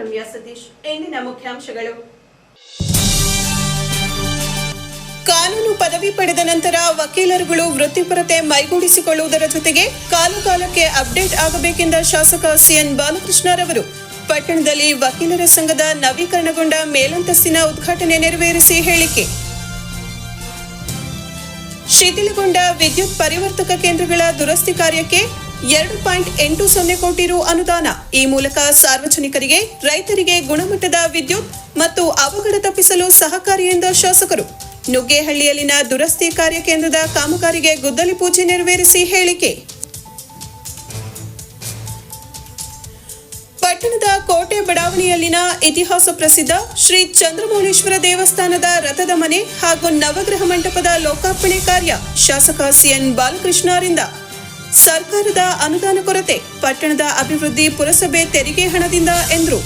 ರಮ್ಯಾ ಸತೀಶ್ ಇಂದಿನ ಮುಖ್ಯಾಂಶಗಳು? ಕಾನೂನು ಪದವಿ ಪಡೆದ ನಂತರ ವಕೀಲರುಗಳು ವೃತ್ತಿಪರತೆ ಮೈಗೂಡಿಸಿಕೊಳ್ಳುವುದರ ಜೊತೆಗೆ ಕಾಲಕಾಲಕ್ಕೆ ಅಪ್ಡೇಟ್ ಆಗಬೇಕೆಂದ ಶಾಸಕ ಸಿಎನ್ ಬಾಲಕೃಷ್ಣರವರು ಪಟ್ಟಣದಲ್ಲಿ ವಕೀಲರ ಸಂಘದ ನವೀಕರಣಗೊಂಡ ಮೇಲಂತಸ್ತಿನ ಉದ್ಘಾಟನೆ ನೆರವೇರಿಸಿ ಹೇಳಿಕೆ. ಶಿಥಿಲಗೊಂಡ ವಿದ್ಯುತ್ ಪರಿವರ್ತಕ ಕೇಂದ್ರಗಳ ದುರಸ್ತಿ ಕಾರ್ಯಕ್ಕೆ ಎರಡು ಪಾಯಿಂಟ್ ಎಂಟು ಸೊನ್ನೆ ಕೋಟಿ ರು ಅನುದಾನ. ಈ ಮೂಲಕ ಸಾರ್ವಜನಿಕರಿಗೆ, ರೈತರಿಗೆ ಗುಣಮಟ್ಟದ ವಿದ್ಯುತ್ ಮತ್ತು ಅವಘಡ ತಪ್ಪಿಸಲು ಸಹಕಾರಿ ಎಂದ ಶಾಸಕರು. ನುಗ್ಗೇಹಳ್ಳಿಯಲ್ಲಿನ ದುರಸ್ತಿ ಕಾರ್ಯ ಕೇಂದ್ರದ ಕಾಮಗಾರಿಗೆ ಗುದ್ದಲಿ ಪೂಜೆ ನೆರವೇರಿಸಿ ಹೇಳಿಕೆ. ಪಟ್ಟಣದ ಕೋಟೆ ಬಡಾವಣೆಯಲ್ಲಿನ ಇತಿಹಾಸ ಪ್ರಸಿದ್ಧ ಶ್ರೀ ಚಂದ್ರಮೌಳೇಶ್ವರ ದೇವಸ್ಥಾನದ ರಥದ ಮನೆ ಹಾಗೂ ನವಗ್ರಹ ಮಂಟಪದ ಲೋಕಾರ್ಪಣೆ ಕಾರ್ಯ ಶಾಸಕ ಸಿಎನ್ ಬಾಲಕೃಷ್ಣರಿಂದ. ಸರ್ಕಾರದ ಅನುದಾನ ಕೊರತೆ, ಪಟ್ಟಣದ ಅಭಿವೃದ್ಧಿ ಪುರಸಭೆ ತೆರಿಗೆ ಹಣದಿಂದ ಎಂದರು.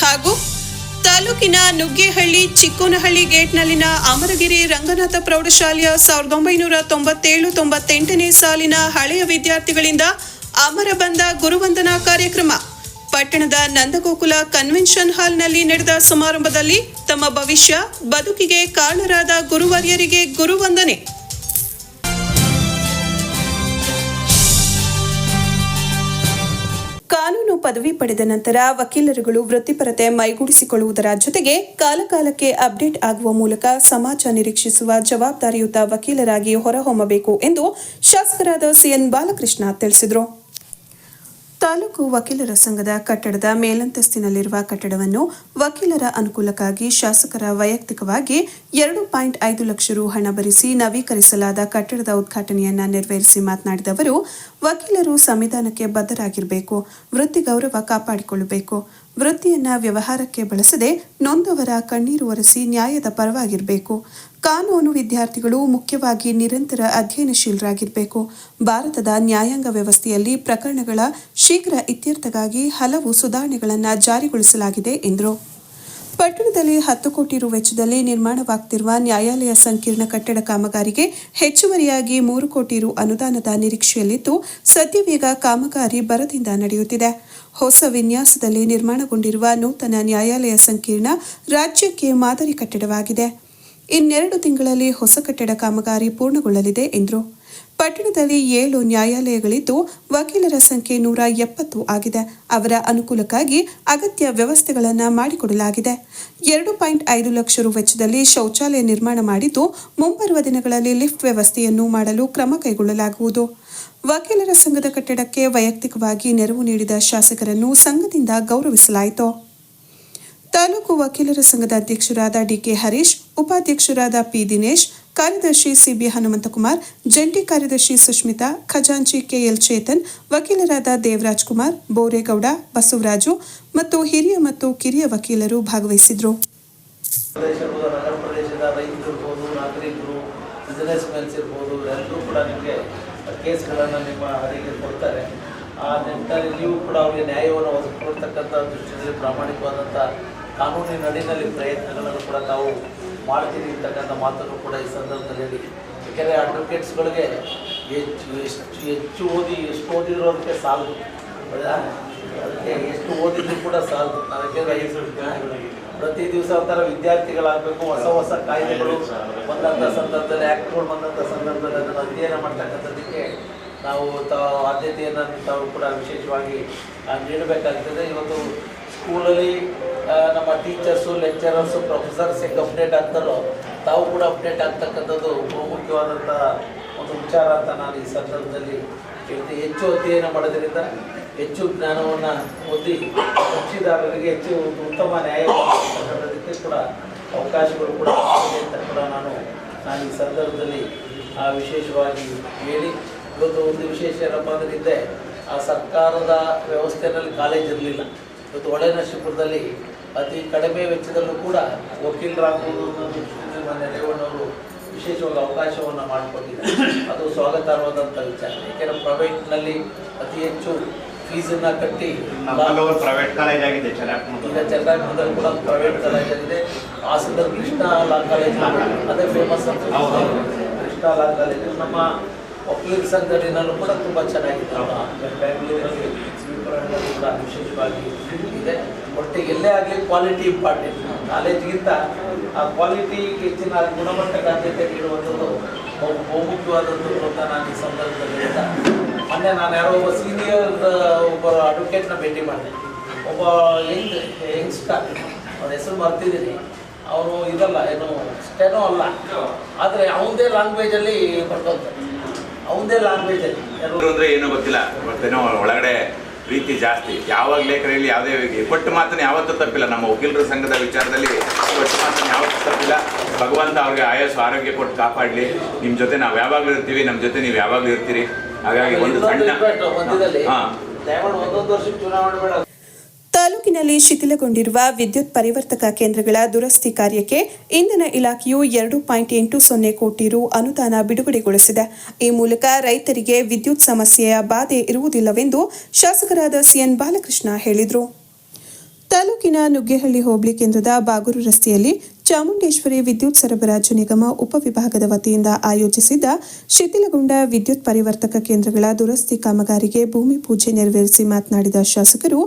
ಹಾಗೂ ತಾಲೂಕಿನ ನುಗ್ಗೇಹಳ್ಳಿ ಚಿಕ್ಕೋನಹಳ್ಳಿ ಗೇಟ್ನಲ್ಲಿನ ಅಮರಗಿರಿ ರಂಗನಾಥ ಪ್ರೌಢಶಾಲೆಯ ಸಾವಿರದ ಒಂಬೈನೂರ ತೊಂಬತ್ತೇಳು ತೊಂಬತ್ತೆಂಟನೇ ಸಾಲಿನ ಹಳೆಯ ವಿದ್ಯಾರ್ಥಿಗಳಿಂದ ಅಮರ ಬಂದ ಗುರುವಂದನಾ ಕಾರ್ಯಕ್ರಮ. ಪಟ್ಟಣದ ನಂದಗೋಕುಲ ಕನ್ವೆನ್ಷನ್ ಹಾಲ್ನಲ್ಲಿ ನಡೆದ ಸಮಾರಂಭದಲ್ಲಿ ತಮ್ಮ ಭವಿಷ್ಯ, ಬದುಕಿಗೆ ಕಾರಣರಾದ ಗುರುವರ್ಯರಿಗೆ ಗುರುವಂದನೆ. ಪದವಿ ಪಡೆದ ನಂತರ ವಕೀಲರುಗಳು ವೃತ್ತಿಪರತೆ ಮೈಗೂಡಿಸಿಕೊಳ್ಳುವುದರ ಜೊತೆಗೆ ಕಾಲಕಾಲಕ್ಕೆ ಅಪ್ಡೇಟ್ ಆಗುವ ಮೂಲಕ ಸಮಾಜ ನಿರೀಕ್ಷಿಸುವ ಜವಾಬ್ದಾರಿಯುತ ವಕೀಲರಾಗಿ ಹೊರಹೊಮ್ಮಬೇಕು ಎಂದು ಶಾಸಕರಾದ ಸಿಎನ್ ಬಾಲಕೃಷ್ಣ ತಿಳಿಸಿದರು. ತಾಲೂಕು ವಕೀಲರ ಸಂಘದ ಕಟ್ಟಡದ ಮೇಲಂತಸ್ತಿನಲ್ಲಿರುವ ಕಟ್ಟಡವನ್ನು ವಕೀಲರ ಅನುಕೂಲಕ್ಕಾಗಿ ಶಾಸಕರ ವೈಯಕ್ತಿಕವಾಗಿ ಎರಡು ಪಾಯಿಂಟ್ ಐದು ಲಕ್ಷ ರು ಹಣ ಭರಿಸಿ ನವೀಕರಿಸಲಾದ ಕಟ್ಟಡದ ಉದ್ಘಾಟನೆಯನ್ನ ನೆರವೇರಿಸಿ ಮಾತನಾಡಿದ ಅವರು, ವಕೀಲರು ಸಂವಿಧಾನಕ್ಕೆ ಬದ್ಧರಾಗಿರಬೇಕು, ವೃತ್ತಿ ಗೌರವ ಕಾಪಾಡಿಕೊಳ್ಳಬೇಕು. ವೃತ್ತಿಯನ್ನ ವ್ಯವಹಾರಕ್ಕೆ ಬಳಸದೆ ನೊಂದವರ ಕಣ್ಣೀರು ಒರೆಸಿ ನ್ಯಾಯದ ಪರವಾಗಿರಬೇಕು. ಕಾನೂನು ವಿದ್ಯಾರ್ಥಿಗಳು ಮುಖ್ಯವಾಗಿ ನಿರಂತರ ಅಧ್ಯಯನಶೀಲರಾಗಿರಬೇಕು. ಭಾರತದ ನ್ಯಾಯಾಂಗ ವ್ಯವಸ್ಥೆಯಲ್ಲಿ ಪ್ರಕರಣಗಳ ಶೀಘ್ರ ಇತ್ಯರ್ಥಗಾಗಿ ಹಲವು ಸುಧಾರಣೆಗಳನ್ನು ಜಾರಿಗೊಳಿಸಲಾಗಿದೆ, ಎಂದರು. ಪಟ್ಟಣದಲ್ಲಿ ಹತ್ತು ಕೋಟಿ ರು ವೆಚ್ಚದಲ್ಲಿ ನಿರ್ಮಾಣವಾಗ್ತಿರುವ ನ್ಯಾಯಾಲಯ ಸಂಕೀರ್ಣ ಕಟ್ಟಡ ಕಾಮಗಾರಿಗೆ ಹೆಚ್ಚುವರಿಯಾಗಿ ಮೂರು ಕೋಟಿ ರು ಅನುದಾನದ ನಿರೀಕ್ಷೆಯಲ್ಲಿದ್ದು, ಸದ್ಯವೇಗ ಕಾಮಗಾರಿ ಬರದಿಂದ ನಡೆಯುತ್ತಿದೆ. ಹೊಸ ವಿನ್ಯಾಸದಲ್ಲಿ ನಿರ್ಮಾಣಗೊಂಡಿರುವ ನೂತನ ನ್ಯಾಯಾಲಯ ಸಂಕೀರ್ಣ ರಾಜ್ಯಕ್ಕೆ ಮಾದರಿ ಕಟ್ಟಡವಾಗಿದೆ. ಇನ್ನೆರಡು ತಿಂಗಳಲ್ಲಿ ಹೊಸ ಕಟ್ಟಡ ಕಾಮಗಾರಿ ಪೂರ್ಣಗೊಳ್ಳಲಿದೆ ಎಂದರು. ಪಟ್ಟಣದಲ್ಲಿ ಏಳು ನ್ಯಾಯಾಲಯಗಳಿದ್ದು ವಕೀಲರ ಸಂಖ್ಯೆ ನೂರ ಎಪ್ಪತ್ತು ಆಗಿದೆ. ಅವರ ಅನುಕೂಲಕ್ಕಾಗಿ ಅಗತ್ಯ ವ್ಯವಸ್ಥೆಗಳನ್ನು ಮಾಡಿಕೊಡಲಾಗಿದೆ. ಎರಡು ಪಾಯಿಂಟ್ ಐದು ಲಕ್ಷ ರು ವೆಚ್ಚದಲ್ಲಿ ಶೌಚಾಲಯ ನಿರ್ಮಾಣ ಮಾಡಿದ್ದು ಮುಂಬರುವ ದಿನಗಳಲ್ಲಿ ಲಿಫ್ಟ್ ವ್ಯವಸ್ಥೆಯನ್ನು ಮಾಡಲು ಕ್ರಮ ಕೈಗೊಳ್ಳಲಾಗುವುದು. ವಕೀಲರ ಸಂಘದ ಕಟ್ಟಡಕ್ಕೆ ವೈಯಕ್ತಿಕವಾಗಿ ನೆರವು ನೀಡಿದ ಶಾಸಕರನ್ನು ಸಂಘದಿಂದ ಗೌರವಿಸಲಾಯಿತು. ತಾಲೂಕು ವಕೀಲರ ಸಂಘದ ಅಧ್ಯಕ್ಷರಾದ ಡಿಕೆ ಹರೀಶ್, ಉಪಾಧ್ಯಕ್ಷರಾದ ಪಿ ದಿನೇಶ್ ಕಾರ್ಯದರ್ಶಿ ಸಿಬಿ ಹನುಮಂತಕುಮಾರ್, ಜಂಟಿ ಕಾರ್ಯದರ್ಶಿ ಸುಷ್ಮಿತಾ, ಖಜಾಂಚಿ ಕೆಎಲ್ ಚೇತನ್, ವಕೀಲರಾದ ದೇವರಾಜ್ ಕುಮಾರ್, ಬೋರೇಗೌಡ, ಬಸವರಾಜು ಮತ್ತು ಹಿರಿಯ ಮತ್ತು ಕಿರಿಯ ವಕೀಲರು ಭಾಗವಹಿಸಿದ್ರು. ಆ ನೀವು ಕೂಡ ಅವರಿಗೆ ನ್ಯಾಯವನ್ನು ದೃಷ್ಟಿಯಲ್ಲಿ ಪ್ರಾಮಾಣಿಕವಾದಂಥ ಕಾನೂನಿನಡಿನಲ್ಲಿ ಪ್ರಯತ್ನಗಳನ್ನು ಕೂಡ ತಾವು ಮಾಡ್ತೀರಿ ಅಂತಕ್ಕಂಥ ಮಾತನ್ನು ಕೂಡ ಈ ಸಂದರ್ಭದಲ್ಲಿ ಹೇಳಿ. ಯಾಕೆಂದರೆ ಅಡ್ವೊಕೇಟ್ಸ್ಗಳಿಗೆ ಹೆಚ್ಚು, ಎಷ್ಟು ಹೆಚ್ಚು ಓದಿ, ಎಷ್ಟು ಓದಿರೋದಕ್ಕೆ ಸಾಲದು. ಹೌದಾ? ಅದಕ್ಕೆ ಎಷ್ಟು ಓದಿದ್ರು ಕೂಡ ಸಾಲದು. ಅದಕ್ಕೆ ಪ್ರತಿ ದಿವಸ ಒಂಥರ ವಿದ್ಯಾರ್ಥಿಗಳಾಗಬೇಕು, ಹೊಸ ಹೊಸ ಕಾಯ್ದೆಗಳು ಬಂದಂಥ ಸಂದರ್ಭದಲ್ಲಿ ಆ್ಯಕ್ಟ್ಗಳು ಬಂದಂಥ ಸಂದರ್ಭದಲ್ಲಿ ಅದನ್ನು ಅಧ್ಯಯನ ಮಾಡ್ತಕ್ಕಂಥದ್ದಕ್ಕೆ ನಾವು ತಾವು ಆದ್ಯತೆಯನ್ನು ತಾವು ಕೂಡ ವಿಶೇಷವಾಗಿ ನೀಡಬೇಕಾಗ್ತದೆ. ಇವತ್ತು ಸ್ಕೂಲಲ್ಲಿ ನಮ್ಮ ಟೀಚರ್ಸು, ಲೆಕ್ಚರರ್ಸು, ಪ್ರೊಫೆಸರ್ಸ್ ಹೆಂಗೆ ಅಪ್ಡೇಟ್ ಆಗ್ತಾರೋ, ತಾವು ಕೂಡ ಅಪ್ಡೇಟ್ ಆಗ್ತಕ್ಕಂಥದ್ದು ಬಹುಮುಖ್ಯವಾದಂಥ ಒಂದು ವಿಚಾರ ಅಂತ ನಾನು ಈ ಸಂದರ್ಭದಲ್ಲಿ ಹೇಳ್ತೀನಿ. ಹೆಚ್ಚು ಅಧ್ಯಯನ ಮಾಡೋದರಿಂದ ಹೆಚ್ಚು ಜ್ಞಾನವನ್ನು ಓದಿ ಕಕ್ಷಿದಾರರಿಗೆ ಹೆಚ್ಚು ಉತ್ತಮ ನ್ಯಾಯ ಕೂಡ ಅವಕಾಶಗಳು ಕೂಡ ಅಂತ ಕೂಡ ನಾನು ನಾನು ಈ ಸಂದರ್ಭದಲ್ಲಿ ಆ ವಿಶೇಷವಾಗಿ ಹೇಳಿ. ಇವತ್ತು ಒಂದು ವಿಶೇಷ ಏನಪ್ಪ ಅಂದರೆ ಆ ಸರ್ಕಾರದ ವ್ಯವಸ್ಥೆಯಲ್ಲಿ ಕಾಲೇಜ್ ಇರಲಿಲ್ಲ. ಇವತ್ತು ಒಳನರಸೀಪುರದಲ್ಲಿ ಅತಿ ಕಡಿಮೆ ವೆಚ್ಚದಲ್ಲೂ ಕೂಡ ವಕೀಲರಾಗುವುದು ಮಾನ್ಯ ರೇವಣ್ಣವರು ವಿಶೇಷವಾಗಿ ಅವಕಾಶವನ್ನು ಮಾಡಿಕೊಟ್ಟಿದ್ದಾರೆ. ಅದು ಸ್ವಾಗತಾರ್ಹವಾದಂಥ ವಿಚಾರ. ಏಕೆಂದರೆ ಪ್ರೈವೇಟ್ನಲ್ಲಿ ಅತಿ ಹೆಚ್ಚು ಫೀಸನ್ನು ಕಟ್ಟಿ ಪ್ರೈವೇಟ್ ಕಾಲೇಜ್ ಆಗಿದೆ ಈಗ ಚೆನ್ನಾಗಿ ಕೂಡ ಪ್ರೈವೇಟ್ ಕಾಲೇಜ್ ಆಗಿದೆ. ಹಾಸನದ ಕೃಷ್ಣ ಲಾ ಕಾಲೇಜ್ ಅದೇ ಫೇಮಸ್ ಅಂತ. Krishna law college. ನಮ್ಮ ಒಕ್ಕಲಿಗ ಸಂಘಟನೆಯಲ್ಲೂ ಕೂಡ ತುಂಬ ಚೆನ್ನಾಗಿದೆ ಬೆಂಗಳೂರಲ್ಲಿ ಸ್ವೀಕರಣಗಳು ಕೂಡ ವಿಶೇಷವಾಗಿ ಇದೆ. ಒಟ್ಟಿಗೆ ಎಲ್ಲೇ ಆಗಲಿ ಕ್ವಾಲಿಟಿ ಇಂಪಾರ್ಟೆಂಟ್ ಕಾಲೇಜಿಗಿಂತ ಆ ಕ್ವಾಲಿಟಿ ಹೆಚ್ಚಿನ ಗುಣಮಟ್ಟಕ್ಕೆ ಆದ್ಯತೆ ನೀಡುವಂಥದ್ದು ಬಹು ಬಹುಮುಖ್ಯವಾದದ್ದು ಅಂತ ನಾನು ಈ ಸಂದರ್ಭದಲ್ಲಿ ಮೊನ್ನೆ ನಾನು ಯಾರೋ ಒಬ್ಬ ಸೀನಿಯರ್ ಒಬ್ಬ ಅಡ್ವೊಕೇಟ್ನ ಭೇಟಿ ಮಾಡಿದೆ. ಒಬ್ಬ ಯಂಗ್ ಯಂಗ್ಸ್ಟರ್ ಅವ್ರ ಹೆಸರು ಮರ್ತಿದ್ದೀನಿ. ಅವನು ಇದಲ್ಲ, ಏನು ಸ್ಟೆನೋ ಅಲ್ಲ. ಆದರೆ ಅವನದೇ ಲ್ಯಾಂಗ್ವೇಜಲ್ಲಿ ಬರ್ತಂತೆ ಅವನದೇ ಲ್ಯಾಂಗ್ವೇಜಲ್ಲಿ ಅಂದರೆ ಏನೋ ಗೊತ್ತಿಲ್ಲ ಬರ್ತೇನೋ ಒಳಗಡೆ ಪ್ರೀತಿ ಜಾಸ್ತಿ. ಯಾವಾಗ ಲೇಖರಲ್ಲಿ ಯಾವುದೇ ಕೊಟ್ಟು ಮಾತನ್ನ ಯಾವತ್ತೂ ತಪ್ಪಿಲ್ಲ. ನಮ್ಮ ವಕೀಲರ ಸಂಘದ ವಿಚಾರದಲ್ಲಿ ಕೊಟ್ಟು ಮಾತನ್ನ ಯಾವತ್ತೂ ತಪ್ಪಿಲ್ಲ. ಭಗವಂತ ಅವ್ರಿಗೆ ಆಯಸ್ಸು ಆರೋಗ್ಯ ಕೊಟ್ಟು ಕಾಪಾಡಲಿ. ನಿಮ್ಮ ಜೊತೆ ನಾವು ಯಾವಾಗಲೂ ಇರ್ತೀವಿ ನಮ್ಮ ಜೊತೆ ನೀವು ಯಾವಾಗಲೂ ಇರ್ತೀರಿ. ಹಾಗಾಗಿ ಒಂದು ಸಣ್ಣ ಸಣ್ಣ ಒಂದೊಂದು ವರ್ಷಕ್ಕೆ ಹಾಂ ತಾಲೂಕಿನಲ್ಲಿ ಶಿಥಿಲಗೊಂಡಿರುವ ವಿದ್ಯುತ್ ಪರಿವರ್ತಕ ಕೇಂದ್ರಗಳ ದುರಸ್ತಿ ಕಾರ್ಯಕ್ಕೆ ಇಂಧನ ಇಲಾಖೆಯು ಎರಡು ಪಾಯಿಂಟ್ ಎಂಟು ಸೊನ್ನೆ ಕೋಟಿ ರು ಅನುದಾನ ಬಿಡುಗಡೆಗೊಳಿಸಿದೆ. ಈ ಮೂಲಕ ರೈತರಿಗೆ ವಿದ್ಯುತ್ ಸಮಸ್ಯೆಯ ಬಾಧೆ ಇರುವುದಿಲ್ಲವೆಂದು ಶಾಸಕರಾದ ಸಿಎನ್ ಬಾಲಕೃಷ್ಣ ಹೇಳಿದರು. ತಾಲೂಕಿನ ನುಗ್ಗೇಹಳ್ಳಿ ಹೋಬಳಿ ಕೇಂದ್ರದ ಬಾಗೂರು ರಸ್ತೆಯಲ್ಲಿ ಚಾಮುಂಡೇಶ್ವರಿ ವಿದ್ಯುತ್ ಸರಬರಾಜು ನಿಗಮ ಉಪವಿಭಾಗದ ವತಿಯಿಂದ ಆಯೋಜಿಸಿದ್ದ ಶಿಥಿಲಗೊಂಡ ವಿದ್ಯುತ್ ಪರಿವರ್ತಕ ಕೇಂದ್ರಗಳ ದುರಸ್ತಿ ಕಾಮಗಾರಿಗೆ ಭೂಮಿ ಪೂಜೆ ನೆರವೇರಿಸಿ ಮಾತನಾಡಿದ ಶಾಸಕರು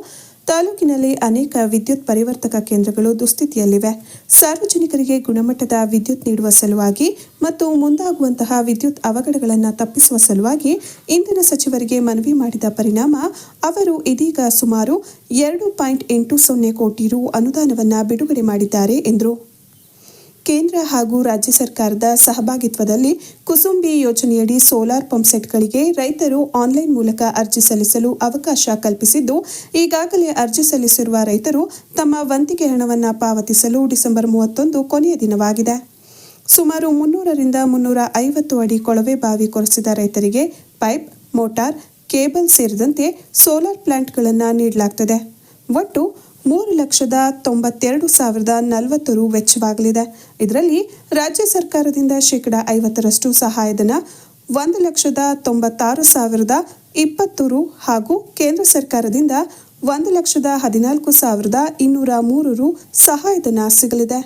ತಾಲೂಕಿನಲ್ಲಿ ಅನೇಕ ವಿದ್ಯುತ್ ಪರಿವರ್ತಕ ಕೇಂದ್ರಗಳು ದುಸ್ಥಿತಿಯಲ್ಲಿವೆ. ಸಾರ್ವಜನಿಕರಿಗೆ ಗುಣಮಟ್ಟದ ವಿದ್ಯುತ್ ನೀಡುವ ಸಲುವಾಗಿ ಮತ್ತು ಮುಂದಾಗುವಂತಹ ವಿದ್ಯುತ್ ಅವಘಡಗಳನ್ನು ತಪ್ಪಿಸುವ ಸಲುವಾಗಿ ಇಂಧನ ಸಚಿವರಿಗೆ ಮನವಿ ಮಾಡಿದ ಪರಿಣಾಮ ಅವರು ಇದೀಗ ಸುಮಾರು ಎರಡು ಪಾಯಿಂಟ್ ಎಂಟು ಸೊನ್ನೆ ಕೋಟಿ ರು ಅನುದಾನವನ್ನು ಬಿಡುಗಡೆ ಮಾಡಿದ್ದಾರೆ ಎಂದರು. ಕೇಂದ್ರ ಹಾಗೂ ರಾಜ್ಯ ಸರ್ಕಾರದ ಸಹಭಾಗಿತ್ವದಲ್ಲಿ ಕುಸುಂಬಿ ಯೋಜನೆಯಡಿ ಸೋಲಾರ್ ಪಂಪ್ ಸೆಟ್ಗಳಿಗೆ ರೈತರು ಆನ್ಲೈನ್ ಮೂಲಕ ಅರ್ಜಿ ಸಲ್ಲಿಸಲು ಅವಕಾಶ ಕಲ್ಪಿಸಿದ್ದು, ಈಗಾಗಲೇ ಅರ್ಜಿ ಸಲ್ಲಿಸಿರುವ ರೈತರು ತಮ್ಮ ವಂತಿಗೆ ಹಣವನ್ನು ಪಾವತಿಸಲು ಡಿಸೆಂಬರ್ ಮೂವತ್ತೊಂದು ಕೊನೆಯ ದಿನವಾಗಿದೆ. ಸುಮಾರು ಮುನ್ನೂರರಿಂದ ಮುನ್ನೂರ ಐವತ್ತು ಅಡಿ ಕೊಳವೆ ಬಾವಿ ಕೊರೆಸಿದ ರೈತರಿಗೆ ಪೈಪ್, ಮೋಟಾರ್, ಕೇಬಲ್ ಸೇರಿದಂತೆ ಸೋಲಾರ್ ಪ್ಲಾಂಟ್ಗಳನ್ನು ನೀಡಲಾಗ್ತದೆ. ಒಟ್ಟು ಮೂರು ಲಕ್ಷದ ತೊಂಬತ್ತೆರಡು ಸಾವಿರದ ನಲವತ್ತು ರು ವೆಚ್ಚವಾಗಲಿದೆ. ಇದರಲ್ಲಿ ರಾಜ್ಯ ಸರ್ಕಾರದಿಂದ ಶೇಕಡ ಐವತ್ತರಷ್ಟು ಸಹಾಯಧನ, ಒಂದು ಲಕ್ಷದ ತೊಂಬತ್ತಾರು ಸಾವಿರದ ಇಪ್ಪತ್ತು ರು ಹಾಗೂ ಕೇಂದ್ರ ಸರ್ಕಾರದಿಂದ ಒಂದು ಲಕ್ಷದ ಹದಿನಾಲ್ಕು ಸಾವಿರದ ಇನ್ನೂರ ಮೂರು ರು ಸಹಾಯಧನ ಸಿಗಲಿದೆ.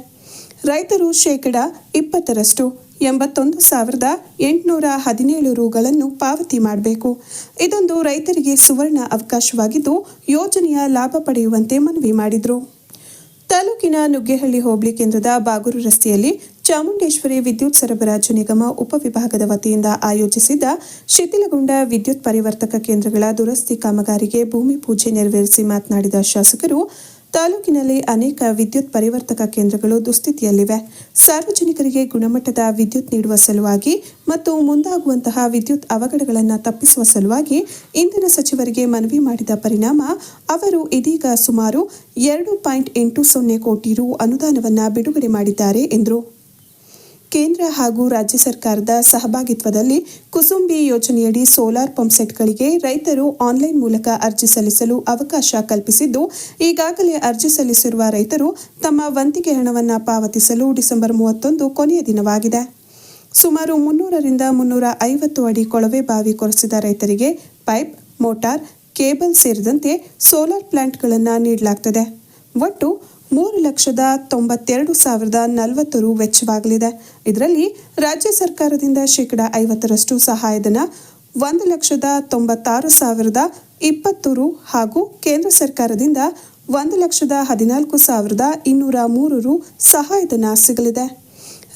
ರೈತರು ಶೇಕಡ ಇಪ್ಪತ್ತರಷ್ಟು ಎಂಬತ್ತೊಂದು ಸಾವಿರದ ಎಂಟುನೂರ ಹದಿನೇಳು ರುಗಳನ್ನು ಪಾವತಿ ಮಾಡಬೇಕು. ಇದೊಂದು ರೈತರಿಗೆ ಸುವರ್ಣ ಅವಕಾಶವಾಗಿದ್ದು, ಯೋಜನೆಯ ಲಾಭ ಪಡೆಯುವಂತೆ ಮನವಿ ಮಾಡಿದರು. ತಾಲೂಕಿನ ನುಗ್ಗೆಹಳ್ಳಿ ಹೋಬಳಿ ಕೇಂದ್ರದ ಬಾಗೂರು ರಸ್ತೆಯಲ್ಲಿ ಚಾಮುಂಡೇಶ್ವರಿ ವಿದ್ಯುತ್ ಸರಬರಾಜು ನಿಗಮ ಉಪವಿಭಾಗದ ವತಿಯಿಂದ ಆಯೋಜಿಸಿದ್ದ ಶಿಥಿಲಗೊಂಡ ವಿದ್ಯುತ್ ಪರಿವರ್ತಕ ಕೇಂದ್ರಗಳ ದುರಸ್ತಿ ಕಾಮಗಾರಿಗೆ ಭೂಮಿ ಪೂಜೆ ನೆರವೇರಿಸಿ ಮಾತನಾಡಿದ ಶಾಸಕರು ತಾಲೂಕಿನಲ್ಲಿ ಅನೇಕ ವಿದ್ಯುತ್ ಪರಿವರ್ತಕ ಕೇಂದ್ರಗಳು ದುಸ್ಥಿತಿಯಲ್ಲಿವೆ. ಸಾರ್ವಜನಿಕರಿಗೆ ಗುಣಮಟ್ಟದ ವಿದ್ಯುತ್ ನೀಡುವ ಸಲುವಾಗಿ ಮತ್ತು ಮುಂದಾಗುವಂತಹ ವಿದ್ಯುತ್ ಅವಘಡಗಳನ್ನು ತಪ್ಪಿಸುವ ಸಲುವಾಗಿ ಇಂಧನ ಸಚಿವರಿಗೆ ಮನವಿ ಮಾಡಿದ ಪರಿಣಾಮ ಅವರು ಇದೀಗ ಸುಮಾರು ಎರಡು ಪಾಯಿಂಟ್ ಎಂಟು ಸೊನ್ನೆ ಕೋಟಿ ರು ಅನುದಾನವನ್ನು ಬಿಡುಗಡೆ ಮಾಡಿದ್ದಾರೆ ಎಂದರು. ಕೇಂದ್ರ ಹಾಗೂ ರಾಜ್ಯ ಸರ್ಕಾರದ ಸಹಭಾಗಿತ್ವದಲ್ಲಿ ಕುಸುಂಬಿ ಯೋಜನೆಯಡಿ ಸೋಲಾರ್ ಪಂಪ್ ಸೆಟ್ಗಳಿಗೆ ರೈತರು ಆನ್ಲೈನ್ ಮೂಲಕ ಅರ್ಜಿ ಸಲ್ಲಿಸಲು ಅವಕಾಶ ಕಲ್ಪಿಸಿದ್ದು, ಈಗಾಗಲೇ ಅರ್ಜಿ ಸಲ್ಲಿಸಿರುವ ರೈತರು ತಮ್ಮ ವಂತಿಗೆ ಹಣವನ್ನು ಪಾವತಿಸಲು ಡಿಸೆಂಬರ್ ಮೂವತ್ತೊಂದು ಕೊನೆಯ ದಿನವಾಗಿದೆ. ಸುಮಾರು ಮುನ್ನೂರರಿಂದ ಮುನ್ನೂರ ಐವತ್ತು ಅಡಿ ಕೊಳವೆ ಬಾವಿ ಕೊರೆಸಿದ ರೈತರಿಗೆ ಪೈಪ್, ಮೋಟಾರ್, ಕೇಬಲ್ ಸೇರಿದಂತೆ ಸೋಲಾರ್ ಪ್ಲಾಂಟ್ಗಳನ್ನು ನೀಡಲಾಗ್ತದೆ. ಒಟ್ಟು ಮೂರು ಲಕ್ಷದ ತೊಂಬತ್ತೆರಡು ಸಾವಿರದ ನಲವತ್ತು ರು ವೆಚ್ಚವಾಗಲಿದೆ. ಇದರಲ್ಲಿ ರಾಜ್ಯ ಸರ್ಕಾರದಿಂದ ಶೇಕಡ ಐವತ್ತರಷ್ಟು ಸಹಾಯಧನ, ಒಂದು ಲಕ್ಷದ ತೊಂಬತ್ತಾರು ಸಾವಿರದ ಇಪ್ಪತ್ತು ರು ಹಾಗೂ ಕೇಂದ್ರ ಸರ್ಕಾರದಿಂದ ಒಂದು ಲಕ್ಷದ ಹದಿನಾಲ್ಕು ಸಾವಿರದ ಇನ್ನೂರ ಮೂರು ರು ಸಹಾಯಧನ ಸಿಗಲಿದೆ.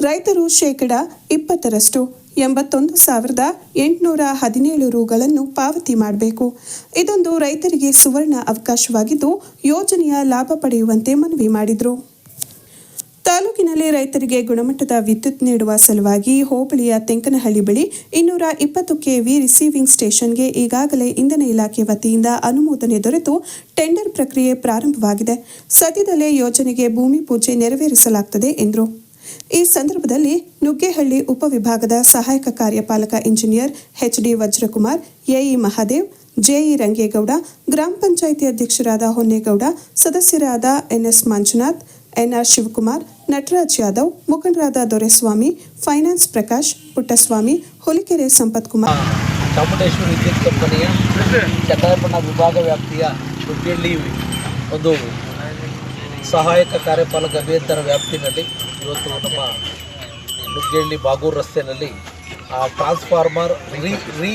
ರೈತರು ಶೇಕಡ ಇಪ್ಪತ್ತರಷ್ಟು ಎಂಬತ್ತೊಂದು ಸಾವಿರದ ಎಂಟುನೂರ ಹದಿನೇಳು ರುಗಳನ್ನು ಪಾವತಿ ಮಾಡಬೇಕು. ಇದೊಂದು ರೈತರಿಗೆ ಸುವರ್ಣ ಅವಕಾಶವಾಗಿದ್ದು, ಯೋಜನೆಯ ಲಾಭ ಪಡೆಯುವಂತೆ ಮನವಿ ಮಾಡಿದರು. ತಾಲೂಕಿನಲ್ಲಿ ರೈತರಿಗೆ ಗುಣಮಟ್ಟದ ವಿದ್ಯುತ್ ನೀಡುವ ಸಲುವಾಗಿ ಹೋಬಳಿಯ ತೆಂಕನಹಳ್ಳಿ ಬಳಿ ಇನ್ನೂರ ಇಪ್ಪತ್ತು ಕೆವಿ ರಿಸೀವಿಂಗ್ ಸ್ಟೇಷನ್ಗೆ ಈಗಾಗಲೇ ಇಂಧನ ಇಲಾಖೆ ವತಿಯಿಂದ ಅನುಮೋದನೆ ದೊರೆತು ಟೆಂಡರ್ ಪ್ರಕ್ರಿಯೆ ಪ್ರಾರಂಭವಾಗಿದೆ. ಸದ್ಯದಲ್ಲೇ ಯೋಜನೆಗೆ ಭೂಮಿ ಪೂಜೆ ನೆರವೇರಿಸಲಾಗುತ್ತದೆ ಎಂದರು. ಈ ಸಂದರ್ಭದಲ್ಲಿ ನುಗ್ಗೇಹಳ್ಳಿ ಉಪವಿಭಾಗದ ಸಹಾಯಕ ಕಾರ್ಯಪಾಲಕ engineer H D Vajrakumar, AE Mahadev, JE Rangegowda, ಗ್ರಾಮ ಪಂಚಾಯಿತಿ ಅಧ್ಯಕ್ಷರಾದ ಹೊನ್ನೇಗೌಡ, ಸದಸ್ಯರಾದ ಎನ್ಎಸ್ ಮಂಜುನಾಥ್, ಎನ್ಆರ್ ಶಿವಕುಮಾರ್, ನಟರಾಜ್ ಯಾದವ್, ಮುಖಂಡರಾದ ದೊರೆಸ್ವಾಮಿ, ಫೈನಾನ್ಸ್ ಪ್ರಕಾಶ್, ಪುಟ್ಟಸ್ವಾಮಿ, ಹುಲಿಕೆರೆ ಸಂಪತ್ ಕುಮಾರ್ ಚಾಮುಂಡೇಶ್ವರಿ ವಿದ್ಯುತ್ ಕಂಪನಿಯ ವಿಭಾಗ ವ್ಯಾಪ್ತಿಯ ಒಂದು ಸಹಾಯಕ ಕಾರ್ಯಪಾಲಕ ಅಭಿಯಂತರ ವ್ಯಾಪ್ತಿನಲ್ಲಿ ಇವತ್ತು ನಮ್ಮ ನುಗ್ಗೇಳ್ಳಿ ಬಾಗೂರು ರಸ್ತೆಯಲ್ಲಿ ಆ ಟ್ರಾನ್ಸ್ಫಾರ್ಮರ್ ರೀ ರೀ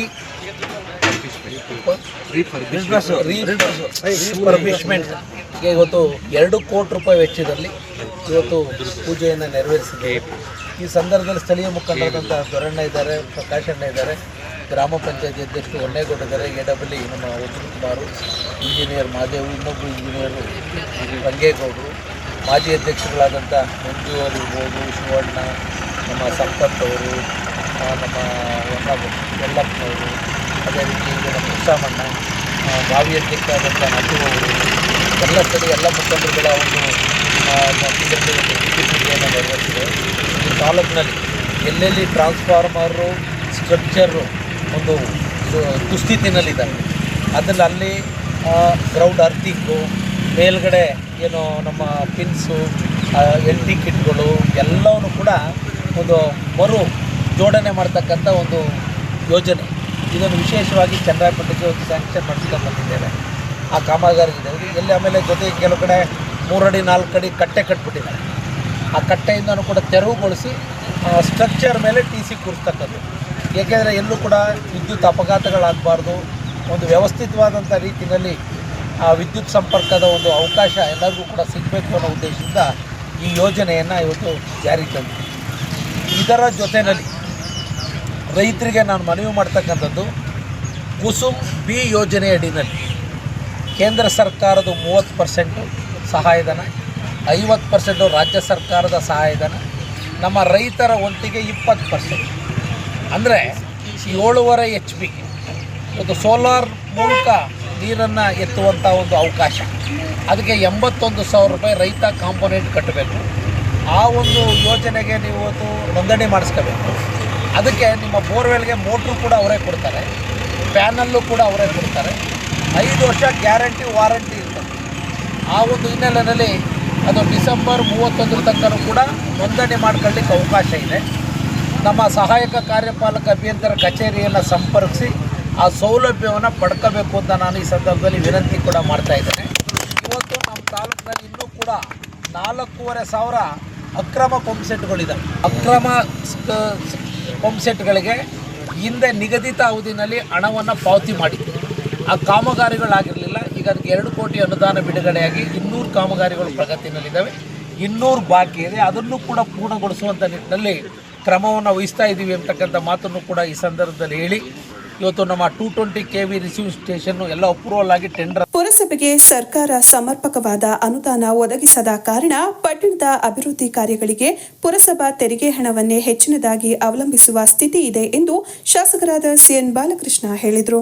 ರೀಪರ್ಬಿಷ್ಮೆಂಟ್ಗೆ ಇವತ್ತು ಎರಡು ಕೋಟಿ ರೂಪಾಯಿ ವೆಚ್ಚದಲ್ಲಿ ಇವತ್ತು ಪೂಜೆಯನ್ನು ನೆರವೇರಿಸಿದೆ ಈ ಸಂದರ್ಭದಲ್ಲಿ ಸ್ಥಳೀಯ ಮುಖಂಡರಾದಂಥ ದೊರಣ್ಣ ಇದ್ದಾರೆ ಪ್ರಕಾಶಣ್ಣ ಇದ್ದಾರೆ ಗ್ರಾಮ ಪಂಚಾಯತಿ ಅಧ್ಯಕ್ಷರು ಹೊನ್ನೇಗೌಡ ಇದ್ದಾರೆ ಎ ಡಬ್ಲಿ ನಮ್ಮ ವಜ್ರ ಕುಮಾರು ಇಂಜಿನಿಯರ್ ಮಾದೇವು ಇನ್ನೊಬ್ಬರು ಇಂಜಿನಿಯರು ರಂಗೇಗೌಡರು ಮಾಜಿ ಅಧ್ಯಕ್ಷರುಗಳಾದಂಥ ಮಂಜು ಅವರು ಇರ್ಬೋದು ಶಿವಣ್ಣ ನಮ್ಮ ಸಂಪತ್ ಅವರು ನಮ್ಮ ಯಲ್ಲಪ್ಪನವರು ಅದೇ ರೀತಿ ನಮ್ಮ ಕೃಷ್ಣಮಣ್ಣ ಬಾವಿ ಅಧ್ಯಕ್ಷ ಅಧ್ಯಕ್ಷರಾದಂಥ ನಟು ಅವರು ಎಲ್ಲ ಸರಿ ಎಲ್ಲ ಮುಖಂಡರುಗಳ ಒಂದು ಆ, ಇದರಲ್ಲಿ ಒಂದು ಪ್ರೀತಿ ಪೂಜೆಯನ್ನು ನೆರವೇರಿಸಿದೆ. ಈ ತಾಲೂಕಿನಲ್ಲಿ ಎಲ್ಲೆಲ್ಲಿ ಟ್ರಾನ್ಸ್ಫಾರ್ಮರು ಸ್ಟ್ರಕ್ಚರು ಒಂದು ದುಸ್ಥಿತಿನಲ್ಲಿದ್ದಾವೆ ಅದನ್ನು ಅಲ್ಲಿ ಗ್ರೌಂಡ್ ಅರ್ತಿಂಗು ಮೇಲ್ಗಡೆ ಏನು ನಮ್ಮ ಪಿನ್ಸು ಎಲ್ ಟಿ ಕಿಟ್ಗಳು ಎಲ್ಲವನ್ನು ಕೂಡ ಒಂದು ಮರು ಜೋಡಣೆ ಮಾಡ್ತಕ್ಕಂಥ ಒಂದು ಯೋಜನೆ. ಇದನ್ನು ವಿಶೇಷವಾಗಿ ಚನ್ನರಾಯಪಟ್ಟಣಕ್ಕೆ ಒಂದು ಸ್ಯಾಂಕ್ಷನ್ ಮಾಡಿಸ್ಕೊಂಡು ಬಂದಿದ್ದೇವೆ. ಆ ಕಾಮಗಾರಿ ಇದೆ ಎಲ್ಲಿ ಆಮೇಲೆ ಜೊತೆಗೆ ಕೆಲವು ಕಡೆ ಮೂರಡಿ ನಾಲ್ಕು ಅಡಿ ಕಟ್ಟೆ ಕಟ್ಬಿಟ್ಟಿದ್ದಾರೆ. ಆ ಕಟ್ಟೆಯಿಂದನೂ ಕೂಡ ತೆರವುಗೊಳಿಸಿ ಸ್ಟ್ರಕ್ಚರ್ ಮೇಲೆ ಟಿ ಸಿ ಕೂರಿಸ್ತಕ್ಕದ್ದು. ಏಕೆಂದರೆ ಎಲ್ಲೂ ಕೂಡ ವಿದ್ಯುತ್ ಅಪಘಾತಗಳಾಗಬಾರ್ದು. ಒಂದು ವ್ಯವಸ್ಥಿತವಾದಂಥ ರೀತಿಯಲ್ಲಿ ಆ ವಿದ್ಯುತ್ ಸಂಪರ್ಕದ ಒಂದು ಅವಕಾಶ ಎಲ್ಲರಿಗೂ ಕೂಡ ಸಿಗಬೇಕು ಅನ್ನೋ ಉದ್ದೇಶದಿಂದ ಈ ಯೋಜನೆಯನ್ನು ಇವತ್ತು ಜಾರಿಗೆ ತಂದಿದೆ. ಇದರ ಜೊತೆಯಲ್ಲಿ ರೈತರಿಗೆ ನಾನು ಮನವಿ ಮಾಡ್ತಕ್ಕಂಥದ್ದು, ಕುಸುಮ್ ಬಿ ಯೋಜನೆ ಅಡಿನಲ್ಲಿ ಕೇಂದ್ರ ಸರ್ಕಾರದ ಮೂವತ್ತು ಪರ್ಸೆಂಟು ಸಹಾಯಧನ, ಐವತ್ತು ಪರ್ಸೆಂಟು ರಾಜ್ಯ ಸರ್ಕಾರದ ಸಹಾಯಧನ, ನಮ್ಮ ರೈತರ ಒಂಟಿಗೆ ಇಪ್ಪತ್ತು ಪರ್ಸೆಂಟ್ ಅಂದರೆ ಏಳುವರೆ ಎಚ್ ಪಿ ಒಂದು ಸೋಲಾರ್ ಮೂಲಕ ನೀರನ್ನು ಎತ್ತುವಂಥ ಒಂದು ಅವಕಾಶ. ಅದಕ್ಕೆ ಎಂಬತ್ತೊಂದು ಸಾವಿರ ರೂಪಾಯಿ ರೈತ ಕಾಂಪೋನೆಂಟ್ ಕಟ್ಟಬೇಕು. ಆ ಒಂದು ಯೋಜನೆಗೆ ನೀವು ಇವತ್ತು ನೋಂದಣಿ ಮಾಡಿಸ್ಕೋಬೇಕು. ಅದಕ್ಕೆ ನಿಮ್ಮ ಬೋರ್ವೆಲ್ಗೆ ಮೋಟ್ರು ಕೂಡ ಅವರೇ ಕೊಡ್ತಾರೆ. ಪ್ಯಾನಲ್ಲು ಕೂಡ ಅವರೇ ಕೊಡ್ತಾರೆ. ಐದು ವರ್ಷ ಗ್ಯಾರಂಟಿ ವಾರಂಟಿ ಇರ್ತದೆ ಆ ಒಂದು ಹಿನ್ನೆಲೆಯಲ್ಲಿ ಅದು ಡಿಸೆಂಬರ್ ಮೂವತ್ತೊಂದರ ತನಕ ಕೂಡ ನೋಂದಣಿ ಮಾಡ್ಕೊಳ್ಳಿಕ್ಕೆ ಅವಕಾಶ ಇದೆ. ನಮ್ಮ ಸಹಾಯಕ ಕಾರ್ಯಪಾಲಕ ಅಭಿಯಂತರ ಕಚೇರಿಯನ್ನು ಸಂಪರ್ಕಿಸಿ ಆ ಸೌಲಭ್ಯವನ್ನು ಪಡ್ಕೋಬೇಕು ಅಂತ ನಾನು ಈ ಸಂದರ್ಭದಲ್ಲಿ ವಿನಂತಿ ಕೂಡ ಮಾಡ್ತಾ ಇದ್ದೇನೆ. ಇವತ್ತು ನಮ್ಮ ತಾಲೂಕಿನಲ್ಲಿ ಇನ್ನೂ ಕೂಡ ನಾಲ್ಕೂವರೆ ಸಾವಿರ ಅಕ್ರಮ ಪಂಪ್ಸೆಟ್ಗಳಿದ್ದಾವೆ ಅಕ್ರಮ ಪಂಪ್ಸೆಟ್ಗಳಿಗೆ ಪಂಪ್ ಸೆಟ್ಗಳಿಗೆ ಹಿಂದೆ ನಿಗದಿತ ಅವಧಿನಲ್ಲಿ ಹಣವನ್ನು ಪಾವತಿ ಮಾಡಿ ಆ ಕಾಮಗಾರಿಗಳಾಗಿರಲಿಲ್ಲ. ಈಗ ಅದಕ್ಕೆ ಎರಡು ಕೋಟಿ ಅನುದಾನ ಬಿಡುಗಡೆಯಾಗಿ ಇನ್ನೂರು ಕಾಮಗಾರಿಗಳು ಪ್ರಗತಿನಲ್ಲಿದ್ದಾವೆ ಇನ್ನೂರು ಬಾಕಿ ಇದೆ. ಅದನ್ನು ಕೂಡ ಪೂರ್ಣಗೊಳಿಸುವಂಥ ನಿಟ್ಟಿನಲ್ಲಿ ಕ್ರಮವನ್ನು ವಹಿಸ್ತಾ ಇದ್ದೀವಿ ಅಂತಕ್ಕಂಥ ಮಾತನ್ನು ಕೂಡ ಈ ಸಂದರ್ಭದಲ್ಲಿ ಹೇಳಿ ಇವತ್ತು ನಮ್ಮ two twenty K V receive station ಎಲ್ಲ ಅಪ್ರೂವಲ್ ಆಗಿ ಟೆಂಡರ್ ಪುರಸಭೆಗೆ ಸರ್ಕಾರ ಸಮರ್ಪಕವಾದ ಅನುದಾನ ಒದಗಿಸದ ಕಾರಣ ಪಟ್ಟಣದ ಅಭಿವೃದ್ಧಿ ಕಾರ್ಯಗಳಿಗೆ ಪುರಸಭಾ ತೆರಿಗೆ ಹಣವನ್ನೇ ಹೆಚ್ಚಿನದಾಗಿ ಅವಲಂಬಿಸುವ ಸ್ಥಿತಿ ಇದೆ ಎಂದು ಶಾಸಕರಾದ ಸಿಎನ್ ಬಾಲಕೃಷ್ಣ ಹೇಳಿದರು.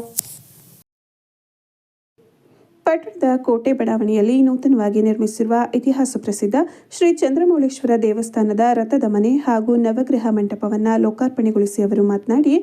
ಪಟ್ಟಣದ ಕೋಟೆ ಬಡಾವಣೆಯಲ್ಲಿ ನೂತನವಾಗಿ ನಿರ್ಮಿಸಿರುವ ಇತಿಹಾಸ ಪ್ರಸಿದ್ಧ ಶ್ರೀ ಚಂದ್ರಮೌಳೇಶ್ವರ ದೇವಸ್ಥಾನದ ರಥದ ಮನೆ ಹಾಗೂ ನವಗ್ರಹ ಮಂಟಪವನ್ನು ಲೋಕಾರ್ಪಣೆಗೊಳಿಸಿ ಅವರು ಮಾತನಾಡಿ